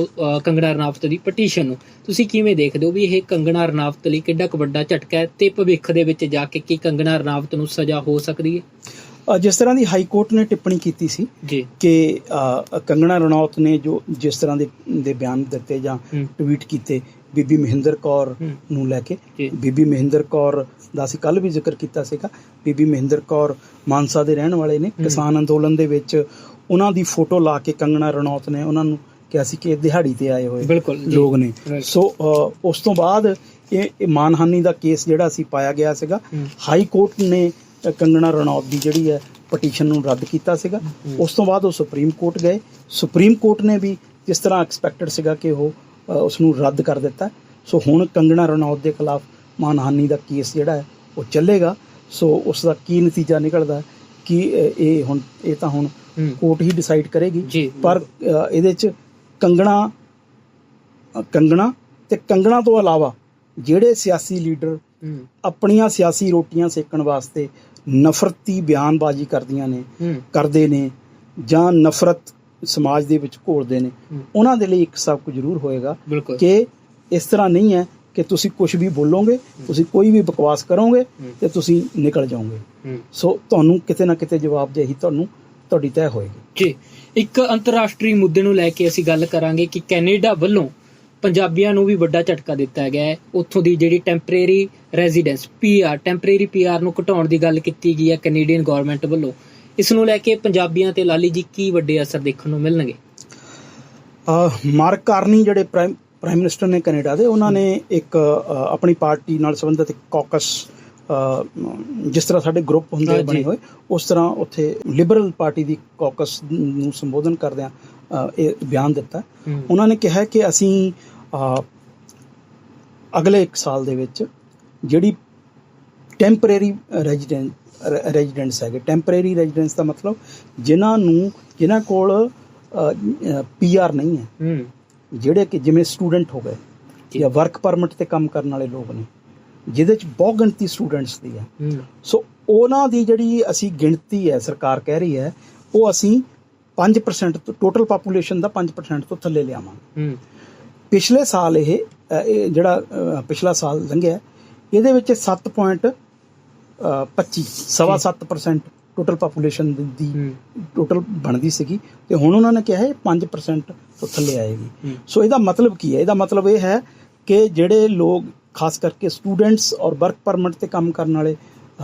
ਕੰਗਣਾ ਰਣਾਵਤ ਦੀ ਪਟੀਸ਼ਨ ਨੂੰ। ਤੁਸੀਂ ਕਿਵੇਂ ਦੇਖਦੇ ਹੋ ਵੀ ਇਹ ਕੰਗਣਾ ਰਣਾਵਤ ਲਈ ਕਿੱਡਾ ਕੁ ਵੱਡਾ ਝਟਕਾ ਹੈ ਤੇ ਭਵਿੱਖ ਦੇ ਵਿੱਚ ਜਾ ਕੇ ਕੀ ਕੰਗਣਾ ਰਣਾਵਤ ਨੂੰ ਸਜ਼ਾ ਹੋ ਸਕਦੀ ਹੈ? ਜਿਸ ਤਰ੍ਹਾਂ ਦੀ ਹਾਈ ਕੋਰਟ ਨੇ ਟਿੱਪਣੀ ਕੀਤੀ ਸੀ ਕਿ ਕੰਗਣਾ ਰਣੌਤ ਨੇ ਜੋ ਜਿਸ ਤਰ੍ਹਾਂ ਦੇ ਦੇ ਬਿਆਨ ਦਿੱਤੇ ਜਾਂ ਟਵੀਟ ਕੀਤੇ ਬੀਬੀ ਮਹਿੰਦਰ ਕੌਰ। ਨੂੰ ਲੈ ਕੇ। ਬੀਬੀ ਮਹਿੰਦਰ ਕੌਰ ਦਾ ਅਸੀਂ ਕੱਲ ਵੀ ਜ਼ਿਕਰ ਕੀਤਾ ਸੀਗਾ ਬੀਬੀ ਮਹਿੰਦਰ ਕੌਰ ਮਾਨਸਾ ਦੇ ਰਹਿਣ ਵਾਲੇ ਨੇ ਕਿਸਾਨ ਅੰਦੋਲਨ ਦੇ ਵਿੱਚ ਉਹਨਾਂ ਦੀ ਫੋਟੋ ਲਾ ਕੇ ਕੰਗਣਾ ਰਣੌਤ ਨੇ ਉਹਨਾਂ ਨੂੰ ਕਿਹਾ ਸੀ ਕਿ ਦਿਹਾੜੀ ਤੇ ਆਏ ਹੋਏ। ਲੋਕ ਨੇ. ਸੋ ਉਸ ਤੋਂ ਬਾਅਦ ਇਹ ਮਾਨਹਾਨੀ ਦਾ ਕੇਸ ਜਿਹੜਾ ਸੀ ਪਾਇਆ ਗਿਆ ਸੀਗਾ। ਹਾਈ ਕੋਰਟ ਨੇ ਕੰਗਣਾ ਰਣੌਤ ਦੀ ਜਿਹੜੀ ਹੈ ਪਟੀਸ਼ਨ ਨੂੰ ਰੱਦ ਕੀਤਾ ਸੀਗਾ ਉਸ ਤੋਂ ਬਾਅਦ ਉਹ ਸੁਪਰੀਮ ਕੋਰਟ ਗਏ ਸੁਪਰੀਮ ਕੋਰਟ ਨੇ ਵੀ ਜਿਸ ਤਰ੍ਹਾਂ ਐਕਸਪੈਕਟਡ ਸੀਗਾ ਕਿ ਉਹ ਉਸ ਨੂੰ ਰੱਦ ਕਰ ਦਿੱਤਾ। ਸੋ ਹੁਣ ਕੰਗਣਾ ਰਣੌਤ ਦੇ ਖਿਲਾਫ ਮਾਨਹਾਨੀ ਦਾ ਕੇਸ ਜਿਹੜਾ ਹੈ ਉਹ ਚੱਲੇਗਾ। ਸੋ ਉਸ ਦਾ ਕੀ ਨਤੀਜਾ ਨਿਕਲਦਾ ਕਿ ਇਹ ਹੁਣ ਇਹ ਤਾਂ ਹੁਣ ਕੋਰਟ ਹੀ ਡਿਸਾਈਡ ਕਰੇਗੀ। ਪਰ ਇਹਦੇ ਚ ਕੰਗਣਾ ਕੰਗਣਾ ਤੇ ਕੰਗਣਾ ਤੋਂ ਇਲਾਵਾ ਜਿਹੜੇ ਸਿਆਸੀ ਲੀਡਰ ਆਪਣੀਆਂ ਸਿਆਸੀ ਰੋਟੀਆਂ ਸੇਕਣ ਵਾਸਤੇ ਨਫ਼ਰਤੀ ਬਿਆਨਬਾਜ਼ੀ ਕਰਦੀਆਂ ਨੇ ਕਰਦੇ ਨੇ ਜਾਂ ਨਫ਼ਰਤ ਸਮਾਜ ਦੇ ਵਿੱਚ ਘੋਲਦੇ ਨੇ। ਉਹਨਾਂ ਦੇ ਲਈ ਇੱਕ ਸਬਕ ਜ਼ਰੂਰ ਹੋਏਗਾ ਕਿ ਇਸ ਤਰ੍ਹਾਂ ਨਹੀਂ ਹੈ ਕਿ ਤੁਸੀਂ ਕੁਝ ਵੀ ਬੋਲੋਗੇ ਤੁਸੀਂ ਕੋਈ ਵੀ ਬਕਵਾਸ ਕਰੋਗੇ। ਤੇ ਤੁਸੀਂ ਨਿਕਲ ਜਾਓਗੇ। ਸੋ ਤੁਹਾਨੂੰ ਕਿਤੇ ਨਾ ਕਿਤੇ ਜਵਾਬ ਦੇਹੀ ਤੁਹਾਨੂੰ ਤੁਹਾਡੀ ਤੈਅ ਹੋਏਗੀ। ਜੀ ਇੱਕ ਅੰਤਰਰਾਸ਼ਟਰੀ ਮੁੱਦੇ ਨੂੰ ਲੈ ਕੇ ਅਸੀਂ ਗੱਲ ਕਰਾਂਗੇ ਕਿ ਕੈਨੇਡਾ ਵੱਲੋਂ ਪੰਜਾਬੀਆਂ ਨੂੰ ਵੀ ਵੱਡਾ ਝਟਕਾ ਦਿੱਤਾ ਗਿਆ ਹੈ। ਉੱਥੋਂ ਦੀ ਜਿਹੜੀ temporary residence PR temporary PR ਨੂੰ ਘਟਾਉਣ ਦੀ ਗੱਲ ਕੀਤੀ ਗਈ ਹੈ ਕੈਨੇਡੀਅਨ ਗਵਰਨਮੈਂਟ ਵੱਲੋਂ। ਇਸ ਨੂੰ ਲੈ ਕੇ ਪੰਜਾਬੀਆਂ ਤੇ ਲਾਲੀ ਜੀ ਕੀ ਵੱਡੇ ਅਸਰ ਦੇਖਣ ਨੂੰ ਮਿਲਣਗੇ? ਮਾਰਕ ਕਾਰਨੀ ਜਿਹੜੇ ਪ੍ਰਾਈਮ ਪ੍ਰਾਈਮ ਮਿਨਿਸਟਰ ਨੇ ਕੈਨੇਡਾ ਦੇ ਉਹਨਾਂ ਨੇ ਇੱਕ ਆਪਣੀ ਪਾਰਟੀ ਨਾਲ ਸੰਬੰਧਿਤ ਇੱਕ ਕਾਕਸ ਜਿਸ ਤਰ੍ਹਾਂ ਸਾਡੇ ਗਰੁੱਪ ਹੁੰਦੇ। ਬਣੇ ਹੋਏ ਉਸ ਤਰ੍ਹਾਂ ਉੱਥੇ ਲਿਬਰਲ ਪਾਰਟੀ ਦੀ ਕਾਕਸ ਨੂੰ ਸੰਬੋਧਨ ਕਰਦਿਆਂ ਇਹ ਬਿਆਨ ਦਿੱਤਾ। ਉਹਨਾਂ ਨੇ ਕਿਹਾ ਕਿ ਅਸੀਂ ਅਗਲੇ 1 ਸਾਲ ਦੇ ਵਿੱਚ ਜਿਹੜੀ ਟੈਂਪਰੇਰੀ ਰੈਜ਼ੀਡੈਂਟ ਰੈਜ਼ੀਡੈਂਟਸ ਹੈਗੇ। ਟੈਂਪਰੇਰੀ ਰੈਜ਼ੀਡੈਂਸ ਦਾ ਮਤਲਬ ਜਿਨ੍ਹਾਂ ਨੂੰ ਜਿਨ੍ਹਾਂ ਕੋਲ ਪੀਆਰ ਨਹੀਂ ਹੈ। ਹੂੰ। ਜਿਹੜੇ ਕਿ ਜਿਵੇਂ ਸਟੂਡੈਂਟ ਹੋ ਗਏ ਜੀ। ਵਰਕ ਪਰਮਿਟ ਤੇ ਕੰਮ ਕਰਨ ਵਾਲੇ ਲੋਕ ਨੇ ਜਿਹਦੇ ਚ ਬਹੁਤ ਗਿਣਤੀ ਸਟੂਡੈਂਟਸ ਦੀ ਹੈ। ਹੂੰ। ਸੋ ਉਹਨਾਂ ਦੀ ਜਿਹੜੀ ਅਸੀਂ ਗਿਣਤੀ ਹੈ ਸਰਕਾਰ ਕਹਿ ਰਹੀ ਹੈ ਉਹ ਅਸੀਂ 5% ਤੋਂ ਟੋਟਲ ਪਾਪੂਲੇਸ਼ਨ ਦਾ 5% ਤੋਂ ਥੱਲੇ ਲਿਆਵਾਂਗੇ। ਹੂੰ। ਪਿਛਲੇ ਸਾਲ ਇਹ ਜਿਹੜਾ ਪਿਛਲਾ ਸਾਲ ਲੰਘਿਆ ਇਹਦੇ ਵਿੱਚ 7.25 ਸਵਾ 7% ਟੋਟਲ ਪੋਪੂਲੇਸ਼ਨ ਦੀ ਟੋਟਲ ਬਣਦੀ ਸੀਗੀ ਤੇ ਹੁਣ ਉਹਨਾਂ ਨੇ ਕਿਹਾ ਹੈ 5% ਤੋਂ ਥੱਲੇ ਆਏਗੀ। ਸੋ ਇਹਦਾ ਮਤਲਬ ਕੀ ਹੈ? ਇਹਦਾ ਮਤਲਬ ਇਹ ਹੈ ਕਿ ਜਿਹੜੇ ਲੋਕ ਖਾਸ ਕਰਕੇ ਸਟੂਡੈਂਟਸ ਔਰ ਵਰਕ ਪਰਮਿਟ ਤੇ ਕੰਮ ਕਰਨ ਵਾਲੇ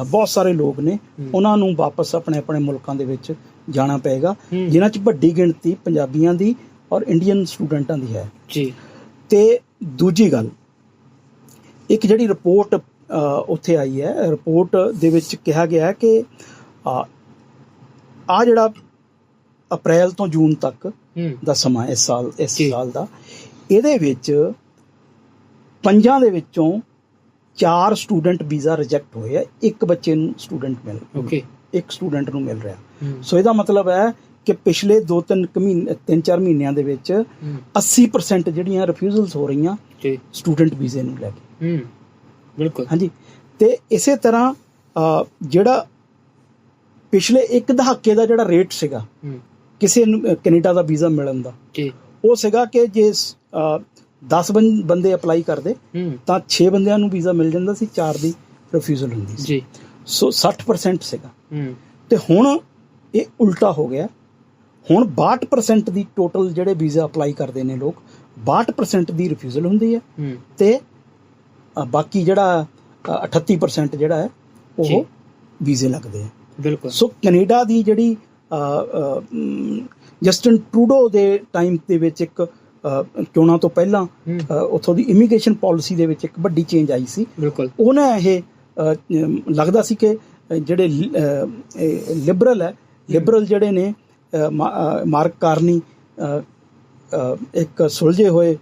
ਬਹੁਤ ਸਾਰੇ ਲੋਕ ਨੇ। ਉਹਨਾਂ ਨੂੰ ਵਾਪਸ ਆਪਣੇ ਆਪਣੇ ਮੁਲਕਾਂ ਦੇ ਵਿੱਚ ਜਾਣਾ ਪਏਗਾ। ਜਿਨ੍ਹਾਂ 'ਚ ਵੱਡੀ ਗਿਣਤੀ ਪੰਜਾਬੀਆਂ ਦੀ ਔਰ ਇੰਡੀਅਨ ਸਟੂਡੈਂਟਾਂ ਦੀ ਹੈ। ਜੀ। ਤੇ ਦੂਜੀ ਗੱਲ ਇੱਕ ਜਿਹੜੀ ਰਿਪੋਰਟ ਉੱਥੇ ਆਈ ਹੈ। ਰਿਪੋਰਟ ਦੇ ਵਿੱਚ ਕਿਹਾ ਗਿਆ ਹੈ ਕਿ ਆ ਜਿਹੜਾ ਅਪ੍ਰੈਲ ਤੋਂ ਜੂਨ ਤੱਕ ਦਾ ਸਮਾਂ ਇਸ ਸਾਲ ਇਸ। ਸਾਲ ਦਾ ਇਹਦੇ ਵਿੱਚ ਪੰਜਾਂ ਦੇ ਵਿੱਚੋਂ ਚਾਰ ਸਟੂਡੈਂਟ ਵੀਜ਼ਾ ਰਿਜੈਕਟ ਹੋਏ ਆ। ਇੱਕ ਬੱਚੇ ਨੂੰ ਸਟੂਡੈਂਟ ਮਿਲ ਓਕੇ। ਇੱਕ ਸਟੂਡੈਂਟ ਨੂੰ ਮਿਲ ਰਿਹਾ। ਸੋ ਇਹਦਾ ਮਤਲਬ ਹੈ ਕਿ ਪਿਛਲੇ 2-3 ਮਹੀਨੇ 3-4 ਮਹੀਨਿਆਂ ਦੇ ਵਿੱਚ ਹੂੰ। 80% ਜਿਹੜੀਆਂ ਰਿਫਿਊਜ਼ਲਸ ਹੋ ਰਹੀਆਂ ਸਟੂਡੈਂਟ ਵੀਜ਼ੇ ਨੂੰ ਲੈ ਕੇ। ਬਿਲਕੁਲ। ਹਾਂਜੀ। ਤੇ ਇਸੇ ਤਰ੍ਹਾਂ ਜਿਹੜਾ ਪਿਛਲੇ ਇੱਕ ਦਹਾਕੇ ਦਾ ਜਿਹੜਾ ਰੇਟ ਸੀਗਾ ਕਿਸੇ ਨੂੰ ਕੈਨੇਡਾ ਦਾ ਵੀਜ਼ਾ ਮਿਲਣ ਦਾ ਜੀ। ਉਹ ਸੀਗਾ ਕਿ ਜੇ 10 ਬੰਦੇ ਅਪਲਾਈ ਕਰਦੇ ਤਾਂ 6 ਬੰਦਿਆਂ ਨੂੰ ਵੀਜ਼ਾ ਮਿਲ ਜਾਂਦਾ ਸੀ 4 ਦੀ ਰਿਫਿਊਜ਼ਲ ਹੁੰਦੀ ਸੀ। ਜੀ। ਸੋ 60% ਸੀਗਾ। ਤੇ ਹੁਣ ਇਹ ਉਲਟਾ ਹੋ ਗਿਆ। ਹੁਣ 62% ਦੀ ਟੋਟਲ ਜਿਹੜੇ ਵੀਜ਼ਾ ਅਪਲਾਈ ਕਰਦੇ ਨੇ ਲੋਕ 62% ਦੀ ਰਿਫਿਊਜ਼ਲ ਹੁੰਦੀ ਹੈ। ਤੇ ਬਾਕੀ ਜਿਹੜਾ ਅ, 38% ਜਿਹੜਾ ਹੈ। ਉਹ ਵੀਜ਼ੇ ਲੱਗਦੇ ਆ। ਬਿਲਕੁਲ। ਸੋ ਕੈਨੇਡਾ ਦੀ ਜਿਹੜੀ ਜਸਟਨ ਟਰੂਡੋ ਦੇ ਟਾਈਮ ਦੇ ਵਿੱਚ ਇੱਕ ਚੋਣਾਂ ਤੋਂ ਪਹਿਲਾਂ ਉੱਥੋਂ ਦੀ ਇਮੀਗ੍ਰੇਸ਼ਨ ਪਾਲਿਸੀ ਦੇ ਵਿੱਚ ਇੱਕ ਵੱਡੀ ਚੇਂਜ ਆਈ ਸੀ। ਬਿਲਕੁਲ। ਉਹਨੇ ਇਹ ਲੱਗਦਾ ਸੀ ਕਿ ਜਿਹੜੇ ਲਿਬਰਲ ਹੈ ਲਿਬਰਲ ਜਿਹੜੇ ਨੇ ਮਾਰਕ ਕਾਰਨੀ ਇੱਕ ਸੁਲਝੇ ਹੋਏ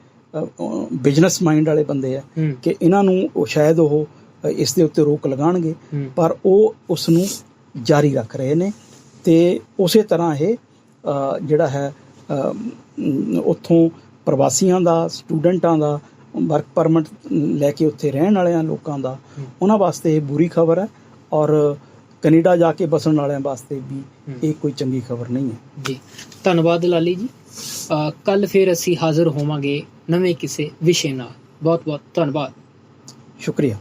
ਬਿਜ਼ਨਸ ਮਾਈਂਡ ਵਾਲੇ ਬੰਦੇ ਆ ਕਿ ਇਹਨਾਂ ਨੂੰ ਉਹ ਸ਼ਾਇਦ ਉਹ ਇਸ ਦੇ ਉੱਤੇ ਰੋਕ ਲਗਾਉਣਗੇ ਹੂੰ। ਪਰ ਉਹ ਉਸ ਨੂੰ ਜਾਰੀ ਰੱਖ ਰਹੇ ਨੇ ਤੇ ਉਸੇ ਤਰ੍ਹਾਂ ਇਹ ਜਿਹੜਾ ਹੈ ਉੱਥੋਂ ਪ੍ਰਵਾਸੀਆਂ ਦਾ ਸਟੂਡੈਂਟਾਂ ਦਾ ਵਰਕ ਪਰਮਿਟ ਲੈ ਕੇ ਉੱਥੇ ਰਹਿਣ ਵਾਲਿਆਂ ਲੋਕਾਂ ਦਾ। ਉਹਨਾਂ ਵਾਸਤੇ ਇਹ ਬੁਰੀ ਖਬਰ ਹੈ ਔਰ ਕੈਨੇਡਾ ਜਾ ਕੇ ਬਸਣ ਵਾਲਿਆਂ ਵਾਸਤੇ ਵੀ। ਇਹ ਕੋਈ ਚੰਗੀ ਖਬਰ ਨਹੀਂ ਹੈ। ਜੀ। ਧੰਨਵਾਦ ਲਾਲੀ ਜੀ। ਕੱਲ ਫਿਰ ਅਸੀਂ ਹਾਜ਼ਰ ਹੋਵਾਂਗੇ ਨਵੇਂ ਕਿਸੇ ਵਿਸ਼ੇ ਨਾਲ। ਬਹੁਤ ਬਹੁਤ ਧੰਨਵਾਦ। ਸ਼ੁਕਰੀਆ।